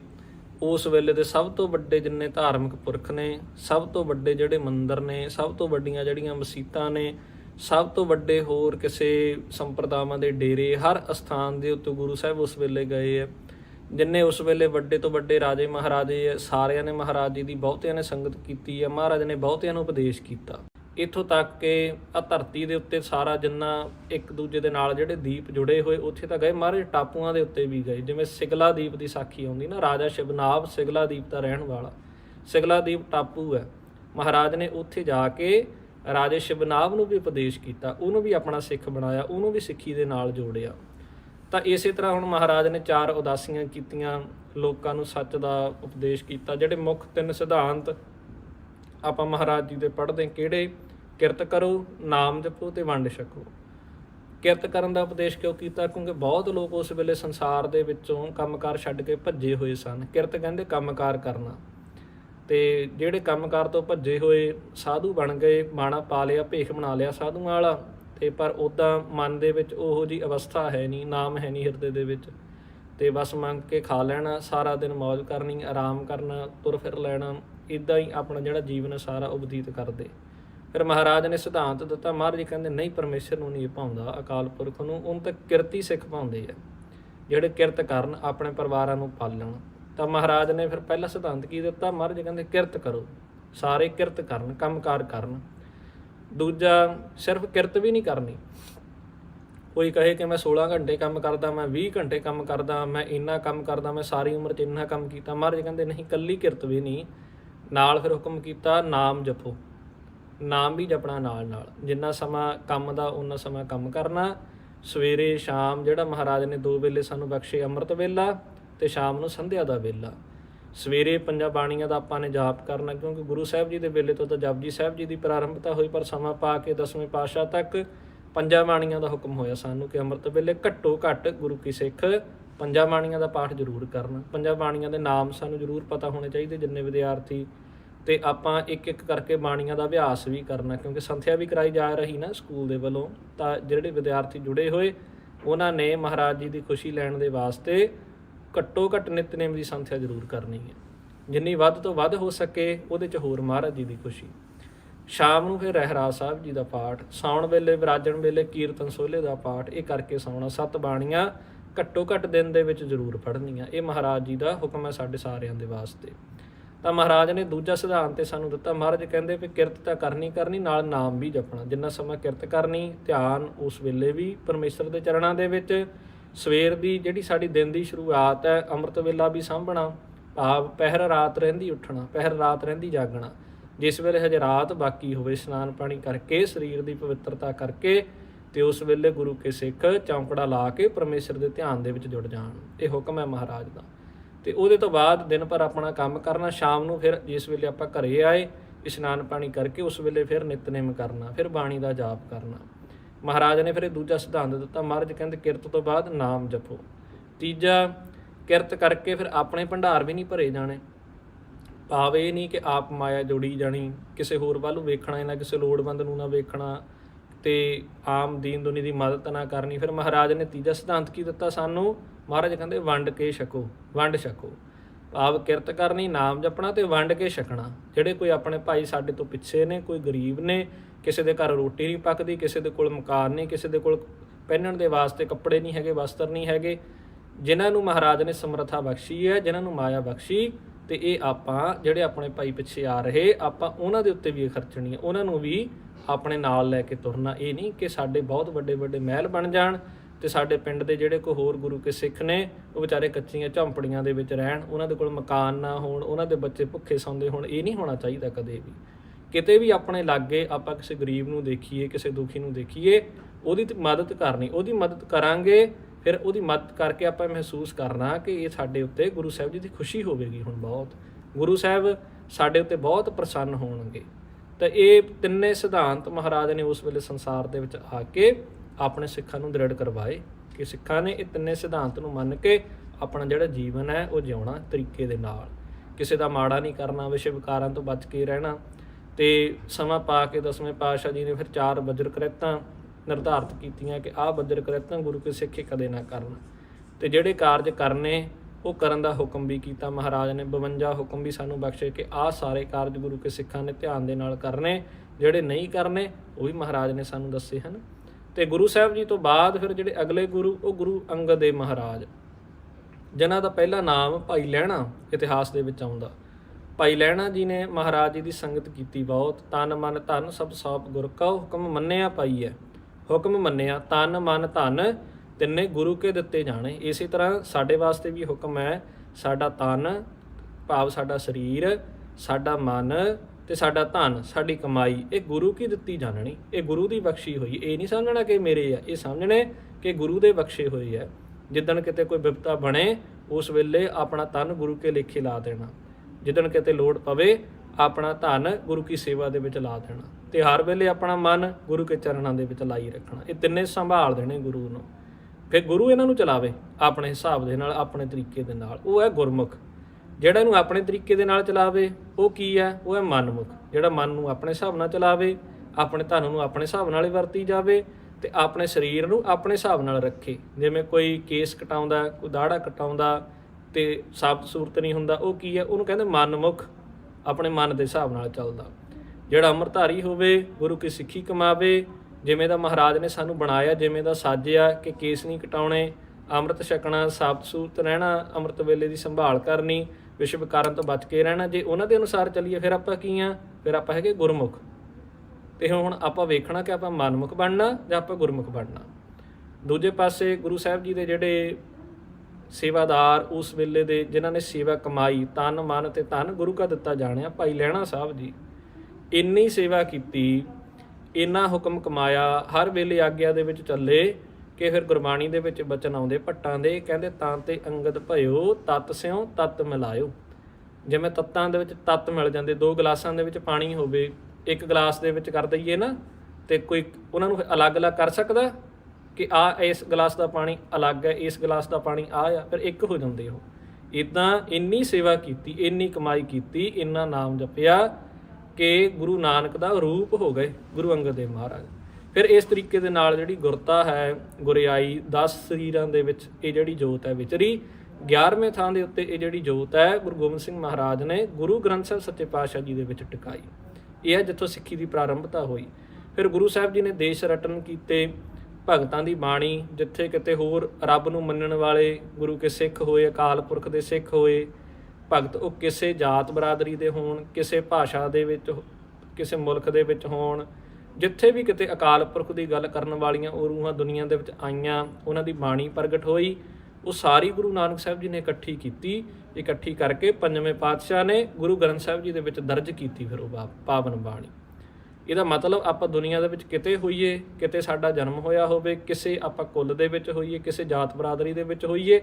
ਉਸ ਵੇਲੇ ਦੇ ਸਭ ਤੋਂ ਵੱਡੇ ਜਿੰਨੇ ਧਾਰਮਿਕ ਪੁਰਖ ਨੇ, ਸਭ ਤੋਂ ਵੱਡੇ ਜਿਹੜੇ ਮੰਦਰ ਨੇ, ਸਭ ਤੋਂ ਵੱਡੀਆਂ ਜਿਹੜੀਆਂ ਮਸੀਤਾਂ ਨੇ, ਸਭ ਤੋਂ ਵੱਡੇ ਹੋਰ ਕਿਸੇ ਸੰਪਰਦਾਵਾਂ ਦੇ ਡੇਰੇ, ਹਰ ਅਸਥਾਨ ਦੇ ਉੱਤੇ ਗੁਰੂ ਸਾਹਿਬ ਉਸ ਵੇਲੇ ਗਏ ਆ ਜਿੰਨੇ ਉਸ ਵੇਲੇ ਵੱਡੇ ਤੋਂ ਵੱਡੇ ਰਾਜੇ ਮਹਾਰਾਜੇ, ਸਾਰਿਆਂ ਨੇ ਮਹਾਰਾਜ ਜੀ ਦੀ ਬਹੁਤਿਆਂ ਨੇ ਸੰਗਤ ਕੀਤੀ ਹੈ, ਮਹਾਰਾਜ ਨੇ ਬਹੁਤਿਆਂ ਨੂੰ ਉਪਦੇਸ਼ ਕੀਤਾ। ਇੱਥੋਂ ਤੱਕ ਕਿ ਆ ਧਰਤੀ ਦੇ ਉੱਤੇ ਸਾਰਾ ਜਿੰਨਾ ਇੱਕ ਦੂਜੇ ਦੇ ਨਾਲ ਜਿਹੜੇ ਦੀਪ ਜੁੜੇ ਹੋਏ, ਉੱਥੇ ਤਾਂ ਗਏ, ਮਹਾਰਾਜ ਟਾਪੂਆਂ ਦੇ ਉੱਤੇ ਵੀ ਗਏ। ਜਿਵੇਂ ਸਿਗਲਾ ਦੀਪ ਦੀ ਸਾਖੀ ਆਉਂਦੀ ਨਾ, ਰਾਜਾ ਸ਼ਿਵਨਾਭ ਸਿਗਲਾ ਦੀਪ ਦਾ ਰਹਿਣ ਵਾਲਾ। ਸਿਗਲਾ ਦੀਪ ਟਾਪੂ ਹੈ। ਮਹਾਰਾਜ ਨੇ ਉੱਥੇ ਜਾ ਕੇ ਰਾਜੇ ਸ਼ਿਵਨਾਭ ਨੂੰ ਵੀ ਉਪਦੇਸ਼ ਕੀਤਾ, ਉਹਨੂੰ ਵੀ ਆਪਣਾ ਸਿੱਖ ਬਣਾਇਆ, ਉਹਨੂੰ ਵੀ ਸਿੱਖੀ ਦੇ ਨਾਲ ਜੋੜਿਆ। ਤਾਂ ਇਸੇ ਤਰ੍ਹਾਂ ਹੁਣ ਮਹਾਰਾਜ ਨੇ ਚਾਰ ਉਦਾਸੀਆਂ ਕੀਤੀਆਂ, ਲੋਕਾਂ ਨੂੰ ਸੱਚ ਦਾ ਉਪਦੇਸ਼ ਕੀਤਾ। ਜਿਹੜੇ ਮੁੱਖ ਤਿੰਨ ਸਿਧਾਂਤ ਆਪਾਂ ਮਹਾਰਾਜ ਜੀ ਦੇ ਪੜ੍ਹਦੇ ਕਿਹੜੇ? ਕਿਰਤ ਕਰੋ, ਨਾਮ ਜਪੋ ਤੇ ਵੰਡ ਛਕੋ। ਕਿਰਤ ਕਰਨ ਦਾ ਉਪਦੇਸ਼ ਕਿਉਂ ਕੀਤਾ? ਕਿਉਂਕਿ ਬਹੁਤ ਲੋਕ ਉਸ ਵੇਲੇ ਸੰਸਾਰ ਦੇ ਵਿੱਚੋਂ ਕੰਮਕਾਰ ਛੱਡ ਕੇ ਭੱਜੇ ਹੋਏ ਸਨ। ਕਿਰਤ ਕਹਿੰਦੇ ਕੰਮਕਾਰ ਕਰਨਾ। ਤੇ ਜਿਹੜੇ ਕੰਮਕਾਰ ਤੋਂ ਭੱਜੇ ਹੋਏ ਸਾਧੂ ਬਣ ਗਏ, ਮਾਣਾ ਪਾ ਲਿਆ, ਭੇਖ ਬਣਾ ਲਿਆ, ਸਾਧੂਆਂ ਵਾਲਾ ਤੇ ਪਰ ਉਦਾਂ ਮਨ ਦੇ ਵਿੱਚ ਉਹੋ ਜੀ ਅਵਸਥਾ ਹੈ ਨਹੀਂ, ਨਾਮ ਹੈ ਨਹੀਂ ਹਿਰਦੇ ਦੇ ਵਿੱਚ। ਤੇ ਬਸ ਮੰਗ ਕੇ ਖਾ ਲੈਣਾ, ਸਾਰਾ ਦਿਨ ਮौज ਕਰਨੀ, ਆਰਾਮ ਕਰਨਾ, ਤੁਰ ਫਿਰ ਲੈਣਾ ਇਦਾਂ ਹੀ ਆਪਣਾ ਜਿਹੜਾ ਜੀਵਨ ਹੈ ਸਾਰਾ ਉਹ ਬਤੀਤ ਕਰਦੇ। ਫਿਰ ਮਹਾਰਾਜ ਨੇ ਸਿਧਾਂਤ ਦਿੱਤਾ, ਮਹਾਰਾਜ ਕਹਿੰਦੇ, ਨਹੀਂ, ਪਰਮੇਸ਼ਰ ਨੂੰ ਨਹੀਂ ਇਹ ਪਾਉਂਦਾ ਅਕਾਲ ਪੁਰਖ ਨੂੰ, ਉਹਨ ਤਾਂ ਕਿਰਤੀ ਸਿੱਖ ਪਾਉਂਦੇ ਆ। ਜਿਹੜੇ ਕਿਰਤ ਕਰਨ, ਆਪਣੇ ਪਰਿਵਾਰਾਂ ਨੂੰ ਪਾਲਣ। ਤਾਂ ਮਹਾਰਾਜ ਨੇ ਫਿਰ ਪਹਿਲਾ ਸਿਧਾਂਤ ਕੀ ਦਿੱਤਾ? ਮਹਾਰਾਜ ਕਹਿੰਦੇ, ਕਿਰਤ ਕਰੋ, ਸਾਰੇ ਕਿਰਤ ਕਰਨ, ਕੰਮਕਾਰ ਕਰਨ। ਦੂਜਾ ਸਿਰਫ ਕਿਰਤ ਵੀ ਨਹੀਂ ਕਰਨੀ। ਕੋਈ ਕਹੇ ਕਿ ਮੈਂ 16 ਘੰਟੇ ਕੰਮ ਕਰਦਾ, ਮੈਂ 20 ਘੰਟੇ ਕੰਮ ਕਰਦਾ, ਮੈਂ ਇੰਨਾ ਕੰਮ ਕਰਦਾ, ਮੈਂ ਸਾਰੀ ਉਮਰ 'ਚ ਇੰਨਾ ਕੰਮ ਕੀਤਾ। ਮਹਾਰਾਜ ਕਹਿੰਦੇ, ਨਹੀਂ ਕੱਲੀ ਕਿਰਤ ਵੀ ਨਹੀਂ, ਨਾਲ ਫਿਰ ਹੁਕਮ ਕੀਤਾ, ਨਾਮ ਜਪੋ। ਨਾਮ ਵੀ ਜਪਣਾ ਨਾਲ ਨਾਲ ਜਿੰਨਾ ਸਮਾਂ ਕੰਮ ਦਾ ਉਨਾ ਸਮਾਂ ਕੰਮ ਕਰਨਾ। ਸਵੇਰੇ, ਸ਼ਾਮ ਜਿਹੜਾ ਮਹਾਰਾਜ ਨੇ ਦੋ ਵੇਲੇ ਸਾਨੂੰ ਬਖਸ਼ੇ, ਅੰਮ੍ਰਿਤ ਵੇਲਾ ਤੇ ਸ਼ਾਮ ਨੂੰ ਸੰਧਿਆ ਦਾ ਵੇਲਾ। ਸਵੇਰੇ ਪੰਜਾਂ ਬਾਣੀਆਂ ਦਾ ਆਪਾਂ ਨੇ ਜਾਪ ਕਰਨਾ, ਕਿਉਂਕਿ ਗੁਰੂ ਸਾਹਿਬ ਜੀ ਦੇ ਵੇਲੇ ਤੋਂ ਤਾਂ ਜਪਜੀ ਸਾਹਿਬ ਜੀ ਦੀ ਪ੍ਰਾਰੰਭਤਾ ਹੋਈ, ਪਰ ਸਮਾਂ ਪਾ ਕੇ ਦਸਵੇਂ ਪਾਤਸ਼ਾਹ ਤੱਕ ਪੰਜਾਂ ਬਾਣੀਆਂ ਦਾ ਹੁਕਮ ਹੋਇਆ ਸਾਨੂੰ ਕਿ ਅੰਮ੍ਰਿਤ ਵੇਲੇ ਘੱਟੋ ਘੱਟ ਗੁਰੂ ਕੀ ਸਿੱਖ ਪੰਜਾਂ ਬਾਣੀਆਂ ਦਾ ਪਾਠ ਜ਼ਰੂਰ ਕਰਨ। ਪੰਜਾਂ ਬਾਣੀਆਂ ਦੇ ਨਾਮ ਸਾਨੂੰ ਜ਼ਰੂਰ ਪਤਾ ਹੋਣੇ ਚਾਹੀਦੇ, ਜਿੰਨੇ ਵਿਦਿਆਰਥੀ ਤੇ ਆਪਾਂ ਇੱਕ ਇੱਕ ਕਰਕੇ ਬਾਣੀਆਂ ਦਾ ਅਭਿਆਸ ਵੀ ਕਰਨਾ, ਕਿਉਂਕਿ ਸੰਥਿਆ ਵੀ ਕਰਾਈ ਜਾ ਰਹੀ ਨਾ ਸਕੂਲ ਦੇ ਵੱਲੋਂ, ਤਾਂ ਜਿਹੜੇ ਵਿਦਿਆਰਥੀ ਜੁੜੇ ਹੋਏ, ਉਹਨਾਂ ਨੇ ਮਹਾਰਾਜ ਜੀ ਦੀ ਖੁਸ਼ੀ ਲੈਣ ਦੇ ਵਾਸਤੇ ਘੱਟੋ ਘੱਟ ਨਿਤਨੇਮ ਦੀ ਸੰਥਿਆ ਜ਼ਰੂਰ ਕਰਨੀ ਹੈ। ਜਿੰਨੀ ਵੱਧ ਤੋਂ ਵੱਧ ਹੋ ਸਕੇ, ਉਹਦੇ ਚ ਹੋਰ ਮਹਾਰਾਜ ਜੀ ਦੀ ਖੁਸ਼ੀ। ਸ਼ਾਮ ਨੂੰ ਫਿਰ ਰਹਿਰਾਸ ਸਾਹਿਬ ਜੀ ਦਾ ਪਾਠ ਸੌਣ ਵੇਲੇ ਵਿਰਾਜਣ ਵੇਲੇ ਕੀਰਤਨ ਸੋਹਲੇ ਦਾ ਪਾਠ, ਇਹ ਕਰਕੇ ਸੌਣਾ ਸੱਤ ਬਾਣੀਆਂ ਘੱਟੋ ਘੱਟ ਦਿਨ ਦੇ ਵਿੱਚ ਜ਼ਰੂਰ ਪੜ੍ਹਨੀਆਂ। ਇਹ ਮਹਾਰਾਜ ਜੀ ਦਾ ਹੁਕਮ ਹੈ ਸਾਡੇ ਸਾਰਿਆਂ ਦੇ ਵਾਸਤੇ। ਤਾਂ ਮਹਾਰਾਜ ਨੇ ਦੂਜਾ ਸਿਧਾਂਤ ਤੇ ਸਾਨੂੰ ਦਿੱਤਾ। ਮਹਾਰਾਜ ਕਹਿੰਦੇ ਵੀ ਕਿਰਤ ਤਾਂ ਕਰਨੀ ਕਰਨੀ, ਨਾਲ ਨਾਮ ਵੀ ਜਪਣਾ। ਜਿੰਨਾ ਸਮਾਂ ਕਿਰਤ ਕਰਨੀ, ਧਿਆਨ ਉਸ ਵੇਲੇ ਵੀ ਪਰਮੇਸ਼ਰ ਦੇ ਚਰਨਾਂ ਦੇ ਵਿੱਚ ਸਵੇਰ ਦੀ ਜਿਹੜੀ ਸਾਡੀ ਦਿਨ ਦੀ ਸ਼ੁਰੂਆਤ ਹੈ, ਅੰਮ੍ਰਿਤ ਵੇਲਾ ਵੀ ਸਾਂਭਣਾ ਭਾਵ ਪਹਿਰ ਰਾਤ ਰਹਿੰਦੀ ਉੱਠਣਾ, ਪਹਿਰ ਰਾਤ ਰਹਿੰਦੀ ਜਾਗਣਾ। ਜਿਸ ਵੇਲੇ ਹਜੇ ਰਾਤ ਬਾਕੀ ਹੋਵੇ, ਇਸ਼ਨਾਨ ਪਾਣੀ ਕਰਕੇ, ਸਰੀਰ ਦੀ ਪਵਿੱਤਰਤਾ ਕਰਕੇ ਤੇ ਉਸ ਵੇਲੇ ਗੁਰੂ ਕੇ ਸਿੱਖ ਚੌਂਕੜਾ ਲਾ ਕੇ ਪਰਮੇਸ਼ਰ ਦੇ ਧਿਆਨ ਦੇ ਵਿੱਚ ਜੁੜ ਜਾਣ। ਇਹ ਹੁਕਮ ਹੈ ਮਹਾਰਾਜ ਦਾ। ਤੇ ਉਹਦੇ ਤੋਂ ਬਾਅਦ ਦਿਨ ਭਰ ਆਪਣਾ ਕੰਮ ਕਰਨਾ, ਸ਼ਾਮ ਨੂੰ ਫਿਰ ਜਿਸ ਵੇਲੇ ਆਪਾਂ ਘਰੇ ਆਏ, ਇਸ਼ਨਾਨ ਪਾਣੀ ਕਰਕੇ ਉਸ ਵੇਲੇ ਫਿਰ ਨਿਤਨੇਮ ਕਰਨਾ, ਫਿਰ ਬਾਣੀ ਦਾ ਜਾਪ ਕਰਨਾ। ਮਹਾਰਾਜ ਨੇ ਫਿਰ ਇਹ ਦੂਜਾ ਸਿਧਾਂਤ ਦਿੱਤਾ, ਮਹਾਰਾਜ ਕਹਿੰਦੇ ਕਿਰਤ ਤੋਂ ਬਾਅਦ ਨਾਮ ਜਪੋ। ਤੀਜਾ, ਕਿਰਤ ਕਰਕੇ ਫਿਰ ਆਪਣੇ ਭੰਡਾਰ ਵੀ ਨਹੀਂ ਭਰੇ ਜਾਣੇ। ਭਾਵ ਇਹ ਨਹੀਂ ਕਿ ਆਪ ਮਾਇਆ ਜੋੜੀ ਜਾਣੀ, ਕਿਸੇ ਹੋਰ ਵੱਲ ਵੇਖਣਾ ਨਾ ਕਿਸੇ ਲੋੜਵੰਦ ਨੂੰ ਨਾ ਵੇਖਣਾ ਤੇ ਆਮ ਦੀਨ ਦੁਨੀ ਦੀ ਮਦਦ ਨਾ ਕਰਨੀ। ਫਿਰ ਮਹਾਰਾਜ ਨੇ ਤੀਜਾ ਸਿਧਾਂਤ ਕੀ ਦਿੱਤਾ ਸਾਨੂੰ? ਮਹਾਰਾਜ ਕਹਿੰਦੇ, ਵੰਡ ਕੇ ਛਕੋ, ਵੰਡ ਛਕੋ। ਭਾਵ ਕਿਰਤ ਕਰਨੀ, ਨਾਮ ਜਪਣਾ ਤੇ ਵੰਡ ਕੇ ਛਕਣਾ। ਜਿਹੜੇ ਕੋਈ ਆਪਣੇ ਭਾਈ ਸਾਡੇ ਤੋਂ ਪਿੱਛੇ ਨੇ, ਕੋਈ ਗਰੀਬ ਨੇ ਕਿਸੇ ਦੇ ਘਰ ਰੋਟੀ ਨਹੀਂ ਪੱਕਦੀ, ਕਿਸੇ ਦੇ ਕੋਲ ਮਕਾਨ ਨਹੀਂ, ਕਿਸੇ ਦੇ ਕੋਲ ਪਹਿਨਣ ਦੇ ਵਾਸਤੇ ਕੱਪੜੇ ਨਹੀਂ ਹੈਗੇ, ਵਸਤਰ ਨਹੀਂ ਹੈਗੇ। ਜਿਨ੍ਹਾਂ ਨੂੰ ਮਹਾਰਾਜ ਨੇ ਸਮਰੱਥਾ ਬਖਸ਼ੀ ਹੈ, ਜਿਨ੍ਹਾਂ ਨੂੰ ਮਾਇਆ ਬਖਸ਼ੀ, ਤੇ ਇਹ ਆਪਾਂ ਜਿਹੜੇ ਆਪਣੇ ਭਾਈ ਪਿੱਛੇ ਆ ਰਹੇ, ਆਪਾਂ ਉਹਨਾਂ ਦੇ ਉੱਤੇ ਵੀ ਇਹ ਖਰਚਣੀ ਹੈ। ਉਹਨਾਂ ਨੂੰ ਵੀ ਆਪਣੇ ਨਾਲ ਲੈ ਕੇ ਤੁਰਨਾ। ਇਹ ਨਹੀਂ ਕਿ ਸਾਡੇ ਬਹੁਤ ਵੱਡੇ ਵੱਡੇ ਮਹਿਲ ਬਣ ਜਾਣ ਤੇ ਸਾਡੇ ਪਿੰਡ ਦੇ ਜਿਹੜੇ ਕੋਈ ਹੋਰ ਗੁਰੂ ਕੇ ਸਿੱਖ ਨੇ, ਉਹ ਵਿਚਾਰੇ ਕੱਚੀਆਂ ਝੌਂਪੜੀਆਂ ਦੇ ਵਿੱਚ ਰਹਿਣ, ਉਹਨਾਂ ਦੇ ਕੋਲ ਮਕਾਨ ਨਾ ਹੋਣ, ਉਹਨਾਂ ਦੇ ਬੱਚੇ ਭੁੱਖੇ ਸੌਂਦੇ ਹੋਣ, ਇਹ ਨਹੀਂ ਹੋਣਾ ਚਾਹੀਦਾ ਕਦੇ ਵੀ। ਕਿਤੇ ਵੀ ਆਪਣੇ ਲਾਗੇ ਆਪਾਂ ਕਿਸੇ ਗਰੀਬ ਨੂੰ ਦੇਖੀਏ, ਕਿਸੇ ਦੁਖੀ ਨੂੰ ਦੇਖੀਏ, ਉਹਦੀ ਮਦਦ ਕਰਨੀ, ਉਹਦੀ ਮਦਦ ਕਰਾਂਗੇ, ਫਿਰ ਉਹਦੀ ਮਦਦ ਕਰਕੇ ਆਪਾਂ ਮਹਿਸੂਸ ਕਰਨਾ ਕਿ ਇਹ ਸਾਡੇ ਉੱਤੇ ਗੁਰੂ ਸਾਹਿਬ ਜੀ ਦੀ ਖੁਸ਼ੀ ਹੋਵੇਗੀ ਹੁਣ ਬਹੁਤ। ਗੁਰੂ ਸਾਹਿਬ ਸਾਡੇ ਉੱਤੇ ਬਹੁਤ ਪ੍ਰਸੰਨ ਹੋਣਗੇ। ਤਾਂ ਇਹ ਤਿੰਨੇ ਸਿਧਾਂਤ ਮਹਾਰਾਜ ਨੇ ਉਸ ਵੇਲੇ ਸੰਸਾਰ ਦੇ ਵਿੱਚ ਆ ਕੇ ਆਪਣੇ ਸਿੱਖਾਂ ਨੂੰ ਦ੍ਰਿੜ ਕਰਵਾਏ ਕਿ ਸਿੱਖਾਂ ਨੇ ਇਹ ਤਿੰਨੇ ਸਿਧਾਂਤ ਨੂੰ ਮੰਨ ਕੇ ਆਪਣਾ ਜਿਹੜਾ ਜੀਵਨ ਹੈ ਉਹ ਜਿਉਣਾ ਤਰੀਕੇ ਦੇ ਨਾਲ। ਕਿਸੇ ਦਾ ਮਾੜਾ ਨਹੀਂ ਕਰਨਾ ਵਿਸ਼ੇ ਵਿਕਾਰਾਂ ਤੋਂ ਬਚ ਕੇ ਰਹਿਣਾ ਤੇ ਸਮਾਂ ਪਾ ਕੇ ਦਸਵੇਂ ਪਾਤਸ਼ਾਹ ਜੀ ਨੇ ਫਿਰ ਚਾਰ ਵਜਰ ਕ੍ਰਿਤਾਂ ਨਿਰਧਾਰਤ ਕੀਤੀਆਂ ਕਿ ਆਹ ਵਜਰ ਕ੍ਰਿਤਾਂ ਗੁਰੂ ਕੇ ਸਿੱਖੇ ਕਦੇ ਨਾ ਕਰਨ। ਤੇ ਜਿਹੜੇ ਕਾਰਜ ਕਰਨੇ, ਉਹ ਕਰਨ ਦਾ ਹੁਕਮ ਵੀ ਕੀਤਾ ਮਹਾਰਾਜ ਨੇ। 52 ਹੁਕਮ ਵੀ ਸਾਨੂੰ ਬਖਸ਼ੇ ਕਿ ਆਹ ਸਾਰੇ ਕਾਰਜ ਗੁਰੂ ਕੇ ਸਿੱਖਾਂ ਨੇ ਧਿਆਨ ਦੇ ਨਾਲ ਕਰਨੇ, ਜਿਹੜੇ ਨਹੀਂ ਕਰਨੇ, ਉਹ ਵੀ ਮਹਾਰਾਜ ਨੇ ਸਾਨੂੰ ਦੱਸੇ ਹਨ। ਤੇ ਗੁਰੂ ਸਾਹਿਬ ਜੀ ਤੋਂ ਬਾਅਦ ਫਿਰ ਜਿਹੜੇ ਅਗਲੇ ਗੁਰੂ, ਉਹ ਗੁਰੂ ਅੰਗਦ ਦੇਵ ਮਹਾਰਾਜ। ਜਿਨ੍ਹਾਂ ਦਾ ਪਹਿਲਾ ਨਾਮ ਭਾਈ ਲਹਿਣਾ ਇਤਿਹਾਸ ਦੇ ਵਿੱਚ ਆਉਂਦਾ। ਭਾਈ ਲਹਿਣਾ ਜੀ ਨੇ ਮਹਾਰਾਜ ਜੀ ਦੀ ਸੰਗਤ ਕੀਤੀ ਬਹੁਤ। ਤਨ ਮਨ ਧਨ ਸਭ ਸੌਪ ਗੁਰ ਕਉ, ਹੁਕਮ ਮੰਨਿਆ ਪਾਈ ਹੈ ਹੁਕਮ ਮੰਨਿਆ, ਤਨ ਮਨ ਧਨ ਤਿੰਨੇ ਗੁਰੂ ਕੇ ਦਿੱਤੇ ਜਾਣੇ। ਇਸੇ ਤਰ੍ਹਾਂ ਸਾਡੇ ਵਾਸਤੇ ਵੀ ਹੁਕਮ ਹੈ ਸਾਡਾ ਤਨ ਭਾਵ ਸਾਡਾ ਸਰੀਰ, ਸਾਡਾ ਮਨ ਤੇ ਸਾਡਾ ਧਨ, ਸਾਡੀ ਕਮਾਈ, ਇਹ ਗੁਰੂ ਕੀ ਦਿੱਤੀ ਜਾਣਨੀ ਇਹ ਗੁਰੂ ਦੀ ਬਖਸ਼ੀ ਹੋਈ। ਇਹ ਨਹੀਂ ਸਮਝਣਾ ਕਿ ਮੇਰੇ ਆ ਇਹ ਸਮਝਣੇ ਕਿ ਗੁਰੂ ਦੇ ਬਖਸ਼ੇ ਹੋਏ ਆ ਜਿੱਦਣ ਕਿਤੇ ਕੋਈ ਵਿਪਤਾ ਬਣੇ, ਉਸ ਵੇਲੇ ਆਪਣਾ ਤਨ ਗੁਰੂ ਕੇ ਲੇਖੇ ਲਾ ਦੇਣਾ। ਜਿੱਦਣ ਕਿਤੇ ਲੋੜ ਪਵੇ, ਆਪਣਾ ਧਨ ਗੁਰੂ ਕੀ ਸੇਵਾ ਦੇ ਵਿੱਚ ਲਾ ਦੇਣਾ। ਤੇ ਹਰ ਵੇਲੇ ਆਪਣਾ ਮਨ ਗੁਰੂ ਕੇ ਚਰਨਾਂ ਦੇ ਵਿੱਚ ਲਾਈ ਰੱਖਣਾ। ਇਹ ਤਿੰਨੇ ਸੰਭਾਲ ਦੇਣੇ ਗੁਰੂ ਨੂੰ। ਫਿਰ ਗੁਰੂ ਇਹਨਾਂ ਨੂੰ ਚਲਾਵੇ, ਆਪਣੇ ਹਿਸਾਬ ਦੇ ਨਾਲ, ਆਪਣੇ ਤਰੀਕੇ ਦੇ ਨਾਲ। ਉਹ ਹੈ ਗੁਰਮੁਖ। ਜਿਹੜਾ ਇਹਨੂੰ ਆਪਣੇ ਤਰੀਕੇ ਦੇ ਨਾਲ ਚਲਾਵੇ, ਉਹ ਕੀ ਹੈ? ਉਹ ਹੈ ਮਨਮੁਖ। ਜਿਹੜਾ ਮਨ ਨੂੰ ਆਪਣੇ ਹਿਸਾਬ ਨਾਲ ਚਲਾਵੇ, ਆਪਣੇ ਧਨ ਨੂੰ ਆਪਣੇ ਹਿਸਾਬ ਨਾਲ ਹੀ ਵਰਤੀ ਜਾਵੇ ਤੇ ਆਪਣੇ ਸਰੀਰ ਨੂੰ ਆਪਣੇ ਹਿਸਾਬ ਨਾਲ ਰੱਖੇ। ਜਿਵੇਂ ਕੋਈ ਕੇਸ ਕਟਾਉਂਦਾ, ਕੋਈ ਦਾੜਾ ਕਟਾਉਂਦਾ ਤੇ ਸਾਬਤ ਸੂਰਤ ਨਹੀਂ ਹੁੰਦਾ, ਉਹ ਕੀ ਹੈ? ਉਹਨੂੰ ਕਹਿੰਦੇ ਮਨਮੁਖ, ਆਪਣੇ ਮਨ ਦੇ ਹਿਸਾਬ ਨਾਲ ਚੱਲਦਾ। ਜਿਹੜਾ ਅੰਮ੍ਰਿਤਧਾਰੀ ਹੋਵੇ, ਗੁਰੂ ਕੀ ਸਿੱਖੀ ਕਮਾਵੇ, ਜਿਵੇਂ ਦਾ ਮਹਾਰਾਜ ਨੇ ਸਾਨੂੰ ਬਣਾਇਆ, ਜਿਵੇਂ ਦਾ ਸਾਜਿਆ ਕਿ ਕੇਸ ਨਹੀਂ ਕਟਾਉਣੇ, ਅੰਮ੍ਰਿਤ ਛਕਣਾ ਸਾਬਤ ਸੂਰਤ ਰਹਿਣਾ, ਅੰਮ੍ਰਿਤ ਵੇਲੇ ਦੀ ਸੰਭਾਲ ਕਰਨੀ, ਵਿਸ਼ਵ ਕਾਰਨ ਤੋਂ ਬਚ ਕੇ ਰਹਿਣਾ, ਜੇ ਉਹਨਾਂ ਦੇ ਅਨੁਸਾਰ ਚੱਲੀਏ, ਫਿਰ ਆਪਾਂ ਕੀ ਆ? ਫਿਰ ਆਪਾਂ ਹੈਗੇ ਗੁਰਮੁਖ। ਤੇ ਹੁਣ ਆਪਾਂ ਵੇਖਣਾ ਕਿ ਆਪਾਂ ਮਨਮੁਖ ਬਣਨਾ ਜਾਂ ਆਪਾਂ ਗੁਰਮੁਖ ਬਣਨਾ। ਦੂਜੇ ਪਾਸੇ ਗੁਰੂ ਸਾਹਿਬ ਜੀ ਦੇ ਜਿਹੜੇ ਸੇਵਾਦਾਰ ਉਸ ਵੇਲੇ ਦੇ ਜਿਨ੍ਹਾਂ ਨੇ ਸੇਵਾ ਕਮਾਈ, ਤਨ ਮਨ ਤੇ ਧਨ ਗੁਰੂ ਕਾ ਦਿੱਤਾ ਜਾਣਿਆ, ਭਾਈ ਲਹਿਣਾ ਸਾਹਿਬ ਜੀ। ਇੰਨੀ ਸੇਵਾ ਕੀਤੀ, ਇੰਨਾ ਹੁਕਮ ਕਮਾਇਆ, ਹਰ ਵੇਲੇ ਆਗਿਆ ਦੇ ਵਿੱਚ ਚੱਲੇ ਕਿ ਫਿਰ ਗੁਰਬਾਣੀ ਦੇ ਵਿੱਚ ਬਚਨ ਆਉਂਦੇ ਭੱਟਾਂ ਦੇ, ਕਹਿੰਦੇ ਤਾਂ ਤੇ ਅੰਗਦ ਭਇਓ, ਤਤ ਸਿਉ, ਤਤ ਮਿਲਾਇਓ। ਜਿਵੇਂ ਤੱਤਾਂ ਦੇ ਵਿੱਚ ਤੱਤ ਮਿਲ ਜਾਂਦੇ, ਦੋ ਗਲਾਸਾਂ ਦੇ ਵਿੱਚ ਪਾਣੀ ਹੋਵੇ, ਇੱਕ ਗਲਾਸ ਦੇ ਵਿੱਚ ਕਰ ਦਈਏ ਨਾ, ਤੇ ਕੋਈ ਉਹਨਾਂ ਨੂੰ ਅਲੱਗ-ਅਲੱਗ ਕਰ ਸਕਦਾ? ਕਿ ਆ ਇਸ ਗਲਾਸ ਦਾ ਪਾਣੀ ਅਲੱਗ ਹੈ, ਇਸ ਗਲਾਸ ਦਾ ਪਾਣੀ ਆ ਆ, ਫਿਰ ਇੱਕ ਹੋ ਜਾਂਦੇ ਉਹ। ਇਦਾਂ ਇੰਨੀ ਸੇਵਾ ਕੀਤੀ, ਇੰਨੀ ਕਮਾਈ ਕੀਤੀ, ਇੰਨਾ ਨਾਮ ਜਪਿਆ ਕਿ ਗੁਰੂ ਨਾਨਕ ਦਾ ਰੂਪ ਹੋ ਗਏ ਗੁਰੂ ਅੰਗਦ ਦੇਵ ਮਹਾਰਾਜ। ਫਿਰ ਇਸ ਤਰੀਕੇ ਦੇ ਨਾਲ ਜਿਹੜੀ ਗੁਰਤਾ ਹੈ, ਗੁਰਿਆਈ 10 ਸਰੀਰਾਂ ਦੇ ਵਿੱਚ ਇਹ ਜਿਹੜੀ ਜੋਤ ਹੈ ਵਿਚਰੀ 11ਵੇਂ ਥਾਂ ਦੇ ਉੱਤੇ ਇਹ ਜਿਹੜੀ ਜੋਤ ਹੈ, ਗੁਰੂ ਗੋਬਿੰਦ ਸਿੰਘ ਮਹਾਰਾਜ ਨੇ ਗੁਰੂ ਗ੍ਰੰਥ ਸਾਹਿਬ ਸੱਚੇ ਪਾਤਸ਼ਾਹ ਜੀ ਦੇ ਵਿੱਚ ਟਿਕਾਈ। ਇਹ ਹੈ ਜਿੱਥੋਂ ਸਿੱਖੀ ਦੀ ਪ੍ਰਾਰੰਭਤਾ ਹੋਈ। ਫਿਰ ਗੁਰੂ ਸਾਹਿਬ ਜੀ ਨੇ ਦੇਸ਼ ਰਟਨ ਕੀਤੇ ਭਗਤਾਂ ਦੀ ਬਾਣੀ ਜਿੱਥੇ ਕਿਤੇ ਹੋਰ ਰੱਬ ਨੂੰ ਮੰਨਣ ਵਾਲੇ ਗੁਰੂ ਕੇ ਸਿੱਖ ਹੋਏ, ਅਕਾਲ ਪੁਰਖ ਦੇ ਸਿੱਖ ਹੋਏ, ਭਗਤ ਉਹ ਕਿਸੇ ਜਾਤ ਬਰਾਦਰੀ ਦੇ ਹੋਣ, ਕਿਸੇ ਭਾਸ਼ਾ ਦੇ ਵਿੱਚ ਕਿਸੇ ਮੁਲਕ ਦੇ ਵਿੱਚ ਹੋਣ, ਜਿੱਥੇ ਵੀ ਕਿਤੇ ਅਕਾਲ ਪੁਰਖ ਦੀ ਗੱਲ ਕਰਨ ਵਾਲੀਆਂ ਉਹ ਰੂਹਾਂ ਦੁਨੀਆ ਦੇ ਵਿੱਚ ਆਈਆਂ, ਉਹਨਾਂ ਦੀ ਬਾਣੀ ਪ੍ਰਗਟ ਹੋਈ, ਉਹ ਸਾਰੀ ਗੁਰੂ ਨਾਨਕ ਸਾਹਿਬ ਜੀ ਨੇ ਇਕੱਠੀ ਕੀਤੀ, ਇਕੱਠੀ ਕਰਕੇ ਪੰਜਵੇਂ ਪਾਤਸ਼ਾਹ ਨੇ ਗੁਰੂ ਗ੍ਰੰਥ ਸਾਹਿਬ ਜੀ ਦੇ ਵਿੱਚ ਦਰਜ ਕੀਤੀ ਫਿਰ ਉਹ ਬਾ- ਪਾਵਨ ਬਾਣੀ। ਇਹਦਾ ਮਤਲਬ ਆਪਾਂ ਦੁਨੀਆ ਦੇ ਵਿੱਚ ਕਿਤੇ ਹੋਈਏ, ਕਿਤੇ ਸਾਡਾ ਜਨਮ ਹੋਇਆ ਹੋਵੇ, ਕਿਸੇ ਆਪਾਂ ਕੁੱਲ ਦੇ ਵਿੱਚ ਹੋਈਏ, ਕਿਸੇ ਜਾਤ ਬਰਾਦਰੀ ਦੇ ਵਿੱਚ ਹੋਈਏ,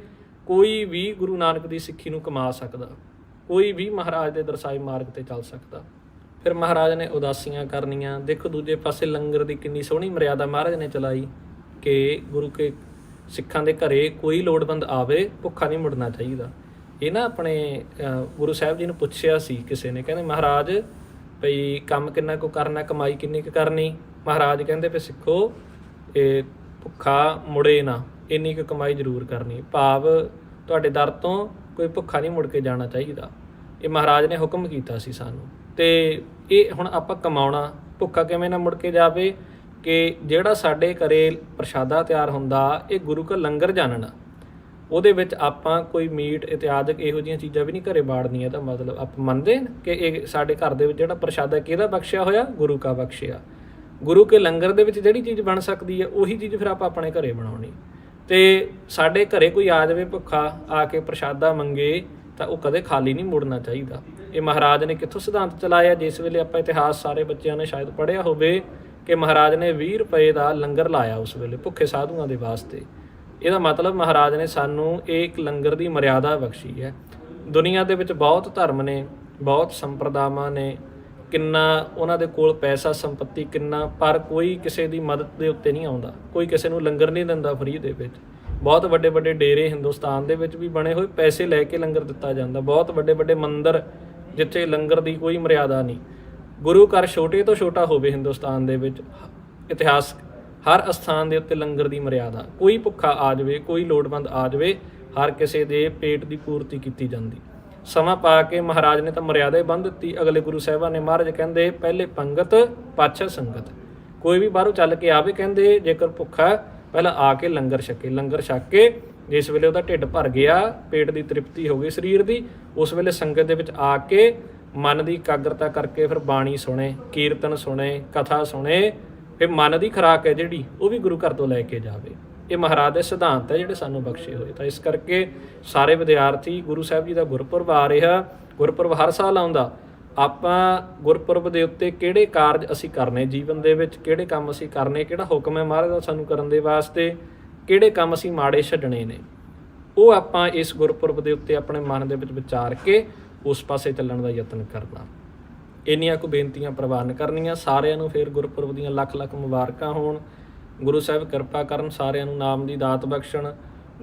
ਕੋਈ ਵੀ ਗੁਰੂ ਨਾਨਕ ਦੀ ਸਿੱਖੀ ਨੂੰ ਕਮਾ ਸਕਦਾ, ਕੋਈ ਵੀ ਮਹਾਰਾਜ ਦੇ ਦਰਸਾਏ ਮਾਰਗ ਤੇ ਚੱਲ ਸਕਦਾ। ਫਿਰ ਮਹਾਰਾਜ ਨੇ ਉਦਾਸੀਆਂ ਕਰਨੀਆਂ, ਦੇਖੋ ਦੂਜੇ ਪਾਸੇ ਲੰਗਰ ਦੀ ਕਿੰਨੀ ਸੋਹਣੀ ਮਰਿਆਦਾ ਮਹਾਰਾਜ ਨੇ ਚਲਾਈ ਕਿ ਗੁਰੂ ਕੇ ਸਿੱਖਾਂ ਦੇ ਘਰੇ ਕੋਈ ਲੋੜਵੰਦ ਆਵੇ, ਭੁੱਖਾ ਨਹੀਂ ਮੁੜਨਾ ਚਾਹੀਦਾ। ਇਹ ਨਾ ਆਪਣੇ ਗੁਰੂ ਸਾਹਿਬ ਜੀ ਨੂੰ ਪੁੱਛਿਆ ਸੀ ਕਿਸੇ ਨੇ, ਕਹਿੰਦੇ ਮਹਾਰਾਜ ਭਈ ਕੰਮ ਕਿੰਨਾ ਕੁ ਕਰਨਾ, ਕਮਾਈ ਕਿੰਨੀ ਕੁ ਕਰਨੀ। ਮਹਾਰਾਜ ਕਹਿੰਦੇ ਵੀ ਸਿੱਖੋ ਇਹ ਭੁੱਖਾ ਮੁੜੇ ਨਾ, ਇੰਨੀ ਕੁ ਕਮਾਈ ਜ਼ਰੂਰ ਕਰਨੀ। ਭਾਵ ਤੁਹਾਡੇ ਦਰ ਤੋਂ ਕੋਈ ਭੁੱਖਾ ਨਹੀਂ ਮੁੜ ਕੇ ਜਾਣਾ ਚਾਹੀਦਾ। ਇਹ ਮਹਾਰਾਜ ਨੇ ਹੁਕਮ ਕੀਤਾ ਸੀ ਸਾਨੂੰ। ਤੇ ਇਹ ਹੁਣ ਆਪਾਂ ਕਮਾਉਣਾ, ਭੁੱਖਾ ਕਿਵੇਂ ਨਾ ਮੁੜ ਕੇ ਜਾਵੇ ਕਿ ਜਿਹੜਾ ਸਾਡੇ ਘਰੇ ਪ੍ਰਸ਼ਾਦਾ ਤਿਆਰ ਹੁੰਦਾ, ਇਹ ਗੁਰੂ ਕਾ ਲੰਗਰ ਜਾਣਨਾ। ਉਹਦੇ ਵਿੱਚ ਆਪਾਂ ਕੋਈ ਮੀਟ ਇਤਿਆਦਿਕ ਇਹੋ ਜਿਹੀਆਂ ਚੀਜ਼ਾਂ ਵੀ ਨਹੀਂ ਘਰੇ ਬਾੜਨੀਆਂ, ਤਾਂ ਮਤਲਬ ਆਪਾਂ ਮੰਨਦੇ ਹਾਂ ਕਿ ਇਹ ਸਾਡੇ ਘਰ ਦੇ ਵਿੱਚ ਜਿਹੜਾ ਪ੍ਰਸ਼ਾਦਾ ਕਿਹਦਾ ਬਖਸ਼ਿਆ ਹੋਇਆ? ਗੁਰੂ ਕਾ ਬਖਸ਼ਿਆ। ਗੁਰੂ ਕੇ ਲੰਗਰ ਦੇ ਵਿੱਚ ਜਿਹੜੀ ਚੀਜ਼ ਬਣ ਸਕਦੀ ਹੈ, ਉਹੀ ਚੀਜ਼ ਫਿਰ ਆਪਾਂ ਆਪਣੇ ਘਰੇ ਬਣਾਉਣੀ। ਤੇ ਸਾਡੇ ਘਰੇ ਕੋਈ ਆ ਜਾਵੇ ਭੁੱਖਾ, ਆ ਕੇ ਪ੍ਰਸ਼ਾਦਾ ਮੰਗੇ, ਤਾਂ ਉਹ ਕਦੇ ਖਾਲੀ ਨਹੀਂ ਮੁੜਨਾ ਚਾਹੀਦਾ। ਇਹ ਮਹਾਰਾਜ ਨੇ ਕਿੱਥੋਂ ਸਿਧਾਂਤ ਚਲਾਇਆ? ਜਿਸ ਵੇਲੇ ਆਪਾਂ ਇਤਿਹਾਸ ਸਾਰੇ ਬੱਚਿਆਂ ਨੇ ਸ਼ਾਇਦ ਪੜ੍ਹਿਆ ਹੋਵੇ ਕਿ ਮਹਾਰਾਜ ਨੇ 20 ਰੁਪਏ ਦਾ ਲੰਗਰ ਲਾਇਆ ਉਸ ਵੇਲੇ ਭੁੱਖੇ ਸਾਧੂਆਂ ਦੇ ਵਾਸਤੇ। ਇਹਦਾ ਮਤਲਬ ਮਹਾਰਾਜ ਨੇ ਸਾਨੂੰ ਇਹ ਇੱਕ ਲੰਗਰ ਦੀ ਮਰਿਆਦਾ ਬਖਸ਼ੀ ਹੈ। ਦੁਨੀਆ ਦੇ ਵਿੱਚ ਬਹੁਤ ਧਰਮ ਨੇ, ਬਹੁਤ ਸੰਪਰਦਾਵਾਂ ਨੇ, ਕਿੰਨਾ ਉਹਨਾਂ ਦੇ ਕੋਲ ਪੈਸਾ, ਸੰਪਤੀ ਕਿੰਨਾ, ਪਰ ਕੋਈ ਕਿਸੇ ਦੀ ਮਦਦ ਦੇ ਉੱਤੇ ਨਹੀਂ ਆਉਂਦਾ। ਕੋਈ ਕਿਸੇ ਨੂੰ ਲੰਗਰ ਨਹੀਂ ਦਿੰਦਾ ਫਰੀ ਦੇ ਵਿੱਚ। ਬਹੁਤ ਵੱਡੇ ਵੱਡੇ ਡੇਰੇ ਹਿੰਦੁਸਤਾਨ ਦੇ ਵਿੱਚ ਵੀ ਬਣੇ ਹੋਏ, ਪੈਸੇ ਲੈ ਕੇ ਲੰਗਰ ਦਿੱਤਾ ਜਾਂਦਾ। ਬਹੁਤ ਵੱਡੇ ਵੱਡੇ ਮੰਦਿਰ ਜਿੱਥੇ ਲੰਗਰ ਦੀ ਕੋਈ ਮਰਿਆਦਾ ਨਹੀਂ। ਗੁਰੂ ਘਰ ਛੋਟੇ ਤੋਂ ਛੋਟਾ ਹੋਵੇ ਹਿੰਦੁਸਤਾਨ ਦੇ ਵਿੱਚ, ਇਤਿਹਾਸ ਹਰ ਅਸਥਾਨ ਦੇ ਉੱਤੇ ਲੰਗਰ ਦੀ ਮਰਿਆਦਾ। ਕੋਈ ਭੁੱਖਾ ਆ ਜਾਵੇ, ਕੋਈ ਲੋੜਵੰਦ ਆ ਜਾਵੇ, ਹਰ ਕਿਸੇ ਦੇ ਪੇਟ ਦੀ ਪੂਰਤੀ ਕੀਤੀ ਜਾਂਦੀ। ਸਮਾਂ ਪਾ ਕੇ ਮਹਾਰਾਜ ਨੇ ਤਾਂ ਮਰਿਆਦਾ ਹੀ ਬੰਨ ਦਿੱਤੀ। ਅਗਲੇ ਗੁਰੂ ਸਾਹਿਬਾਨ ਨੇ ਮਹਾਰਾਜ ਕਹਿੰਦੇ, ਪਹਿਲੇ ਪੰਗਤ, ਪਾਛਾ ਸੰਗਤ। ਕੋਈ ਵੀ ਬਾਹਰੋਂ ਚੱਲ ਕੇ ਆਵੇ ਕਹਿੰਦੇ, ਜੇਕਰ ਭੁੱਖਾ ਪਹਿਲਾਂ ਆ ਕੇ ਲੰਗਰ ਛਕੇ। ਲੰਗਰ ਛਕ ਕੇ ਜਿਸ ਵੇਲੇ ਉਹਦਾ ਢਿੱਡ ਭਰ ਗਿਆ, ਪੇਟ ਦੀ ਤ੍ਰਿਪਤੀ ਹੋ ਗਈ ਸਰੀਰ ਦੀ, ਉਸ ਵੇਲੇ ਸੰਗਤ ਦੇ ਵਿੱਚ ਆ ਕੇ ਮਨ ਦੀ ਇਕਾਗਰਤਾ ਕਰਕੇ ਫਿਰ ਬਾਣੀ ਸੁਣੇ, ਕੀਰਤਨ ਸੁਣੇ, ਕਥਾ ਸੁਣੇ ਫਿਰ ਮਨ ਦੀ ਖੁਰਾਕ ਹੈ ਜਿਹੜੀ, ਉਹ ਵੀ ਗੁਰੂ ਘਰ ਤੋਂ ਲੈ ਕੇ ਜਾਵੇ। ਇਹ ਮਹਾਰਾਜ ਦੇ ਸਿਧਾਂਤ ਹੈ ਜਿਹੜੇ ਸਾਨੂੰ ਬਖਸ਼ੇ ਹੋਏ। ਤਾਂ ਇਸ ਕਰਕੇ ਸਾਰੇ ਵਿਦਿਆਰਥੀ, ਗੁਰੂ ਸਾਹਿਬ ਜੀ ਦਾ ਗੁਰਪੁਰਬ ਆ ਰਿਹਾ। ਗੁਰਪੁਰਬ ਹਰ ਸਾਲ ਆਉਂਦਾ। ਆਪਾਂ ਗੁਰਪੁਰਬ ਦੇ ਉੱਤੇ ਕਿਹੜੇ ਕਾਰਜ ਅਸੀਂ ਕਰਨੇ, ਜੀਵਨ ਦੇ ਵਿੱਚ ਕਿਹੜੇ ਕੰਮ ਅਸੀਂ ਕਰਨੇ, ਕਿਹੜਾ ਹੁਕਮ ਹੈ ਮਹਾਰਾਜ ਦਾ ਸਾਨੂੰ ਕਰਨ ਦੇ ਵਾਸਤੇ, ਕਿਹੜੇ ਕੰਮ ਅਸੀਂ ਮਾੜੇ ਛੱਡਣੇ ਨੇ, ਉਹ ਆਪਾਂ ਇਸ ਗੁਰਪੁਰਬ ਦੇ ਉੱਤੇ ਆਪਣੇ ਮਨ ਦੇ ਵਿੱਚ ਵਿਚਾਰ ਕੇ ਉਸ ਪਾਸੇ ਚੱਲਣ ਦਾ ਯਤਨ ਕਰਨਾ। ਇੰਨੀਆਂ ਕੁ ਬੇਨਤੀਆਂ ਪ੍ਰਵਾਨ ਕਰਨੀਆਂ, ਸਾਰਿਆਂ ਨੂੰ ਫਿਰ ਗੁਰਪੁਰਬ ਦੀਆਂ ਲੱਖ ਲੱਖ ਮੁਬਾਰਕਾਂ ਹੋਣ। ਗੁਰੂ ਸਾਹਿਬ ਕਿਰਪਾ ਕਰਨ, ਸਾਰਿਆਂ ਨੂੰ ਨਾਮ ਦੀ ਦਾਤ ਬਖਸ਼ਣ।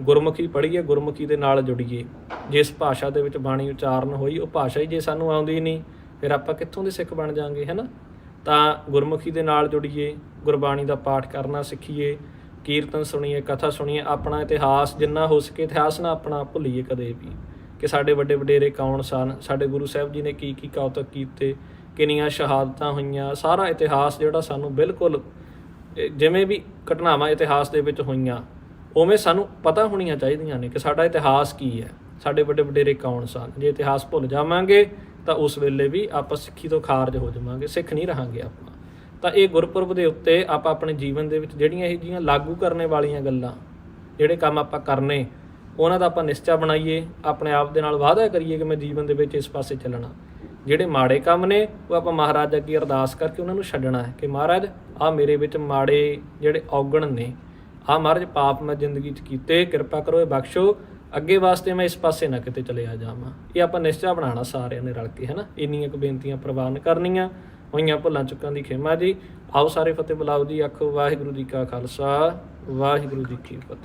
ਗੁਰਮੁਖੀ ਪੜ੍ਹੀਏ, ਗੁਰਮੁਖੀ ਦੇ ਨਾਲ ਜੁੜੀਏ। ਜਿਸ ਭਾਸ਼ਾ ਦੇ ਵਿੱਚ ਬਾਣੀ ਉਚਾਰਨ ਹੋਈ, ਉਹ ਭਾਸ਼ਾ ਹੀ ਜੇ ਸਾਨੂੰ ਆਉਂਦੀ ਨਹੀਂ, ਫਿਰ ਆਪਾਂ ਕਿੱਥੋਂ ਦੇ ਸਿੱਖ ਬਣ ਜਾਾਂਗੇ ਹੈਨਾ ਤਾਂ ਗੁਰਮੁਖੀ ਦੇ ਨਾਲ ਜੁੜੀਏ, ਗੁਰਬਾਣੀ ਦਾ ਪਾਠ ਕਰਨਾ ਸਿੱਖੀਏ, ਕੀਰਤਨ ਸੁਣੀਏ, ਕਥਾ ਸੁਣੀਏ, ਆਪਣਾ ਇਤਿਹਾਸ ਜਿੰਨਾ ਹੋ ਸਕੇ ਇਤਿਹਾਸ ਨਾ ਆਪਣਾ ਭੁੱਲੀਏ ਕਦੇ ਵੀ। ਕਿ ਸਾਡੇ ਵੱਡੇ ਵਡੇਰੇ ਕੌਣ ਸਨ, ਸਾਡੇ ਗੁਰੂ ਸਾਹਿਬ ਜੀ ਨੇ ਕੀ ਕੀ ਕੌਤਕ ਕੀਤੇ, ਕਿੰਨੀਆਂ ਸ਼ਹਾਦਤਾਂ ਹੋਈਆਂ, ਸਾਰਾ ਇਤਿਹਾਸ ਜਿਹੜਾ ਸਾਨੂੰ ਬਿਲਕੁਲ ਜਿਵੇਂ ਵੀ ਘਟਨਾਵਾਂ ਇਤਿਹਾਸ ਦੇ ਵਿੱਚ ਹੋਈਆਂ, ਉਵੇਂ ਸਾਨੂੰ ਪਤਾ ਹੋਣੀਆਂ ਚਾਹੀਦੀਆਂ ਨੇ ਕਿ ਸਾਡਾ ਇਤਿਹਾਸ ਕੀ ਹੈ, ਸਾਡੇ ਵੱਡੇ ਵਡੇਰੇ ਕੌਣ ਸਨ। ਜੇ ਇਤਿਹਾਸ ਭੁੱਲ ਜਾਵਾਂਗੇ, ਤਾਂ ਉਸ ਵੇਲੇ ਵੀ ਆਪਾਂ ਸਿੱਖੀ ਤੋਂ ਖਾਰਜ ਹੋ ਜਾਵਾਂਗੇ, ਸਿੱਖ ਨਹੀਂ ਰਹਾਂਗੇ ਆਪਾਂ। ਤਾਂ ਇਹ ਗੁਰਪੁਰਬ ਦੇ ਉੱਤੇ ਆਪਾਂ ਆਪਣੇ ਜੀਵਨ ਦੇ ਵਿੱਚ ਜਿਹੜੀਆਂ ਇਹ ਜੀਆਂ ਲਾਗੂ ਕਰਨੇ ਵਾਲੀਆਂ ਗੱਲਾਂ, ਜਿਹੜੇ ਕੰਮ ਆਪਾਂ ਕਰਨੇ ਉਹਨਾਂ ਦਾ ਆਪਾਂ ਨਿਸ਼ਚਾ ਬਣਾਈਏ, ਆਪਣੇ ਆਪ ਦੇ ਨਾਲ ਵਾਅਦਾ ਕਰੀਏ ਕਿ ਮੈਂ ਜੀਵਨ ਦੇ ਵਿੱਚ ਇਸ ਪਾਸੇ ਚੱਲਣਾ। ਜਿਹੜੇ ਮਾੜੇ ਕੰਮ ਨੇ, ਉਹ ਆਪਾਂ ਮਹਾਰਾਜ ਅੱਗੇ ਅਰਦਾਸ ਕਰਕੇ ਉਹਨਾਂ ਨੂੰ ਛੱਡਣਾ ਹੈ ਕਿ ਮਹਾਰਾਜ ਆ ਮੇਰੇ ਵਿੱਚ ਮਾੜੇ ਜਿਹੜੇ ਔਗਣ ਨੇ ਆ ਮਹਾਰਾਜ ਪਾਪ ਮੈਂ ਜ਼ਿੰਦਗੀ 'ਚ ਕੀਤੇ, ਕਿਰਪਾ ਕਰੋ, ਇਹ ਬਖਸ਼ੋ, ਅੱਗੇ ਵਾਸਤੇ ਮੈਂ ਇਸ ਪਾਸੇ ਨਾ ਕਿਤੇ ਚਲੇ ਆ ਜਾਵਾਂ। ਇਹ ਆਪਾਂ ਨਿਸ਼ਚਾ ਬਣਾਉਣਾ ਸਾਰਿਆਂ ਨੇ ਰਲ ਕੇ ਹੈਨਾ ਇੰਨੀਆਂ ਕੁ ਬੇਨਤੀਆਂ ਪ੍ਰਵਾਨ ਕਰਨੀਆਂ, ਹੋਈਆਂ ਭੁੱਲਾਂ ਚੁੱਕਾਂ ਦੀ ਖਿਮਾ ਜੀ। ਆਓ ਸਾਰੇ ਫਤਿਹ ਬੁਲਾਓ ਜੀ, ਆਖੋ ਵਾਹਿਗੁਰੂ ਜੀ ਕਾ ਖਾਲਸਾ, ਵਾਹਿਗੁਰੂ ਜੀ ਕੀ ਫਤਿਹ।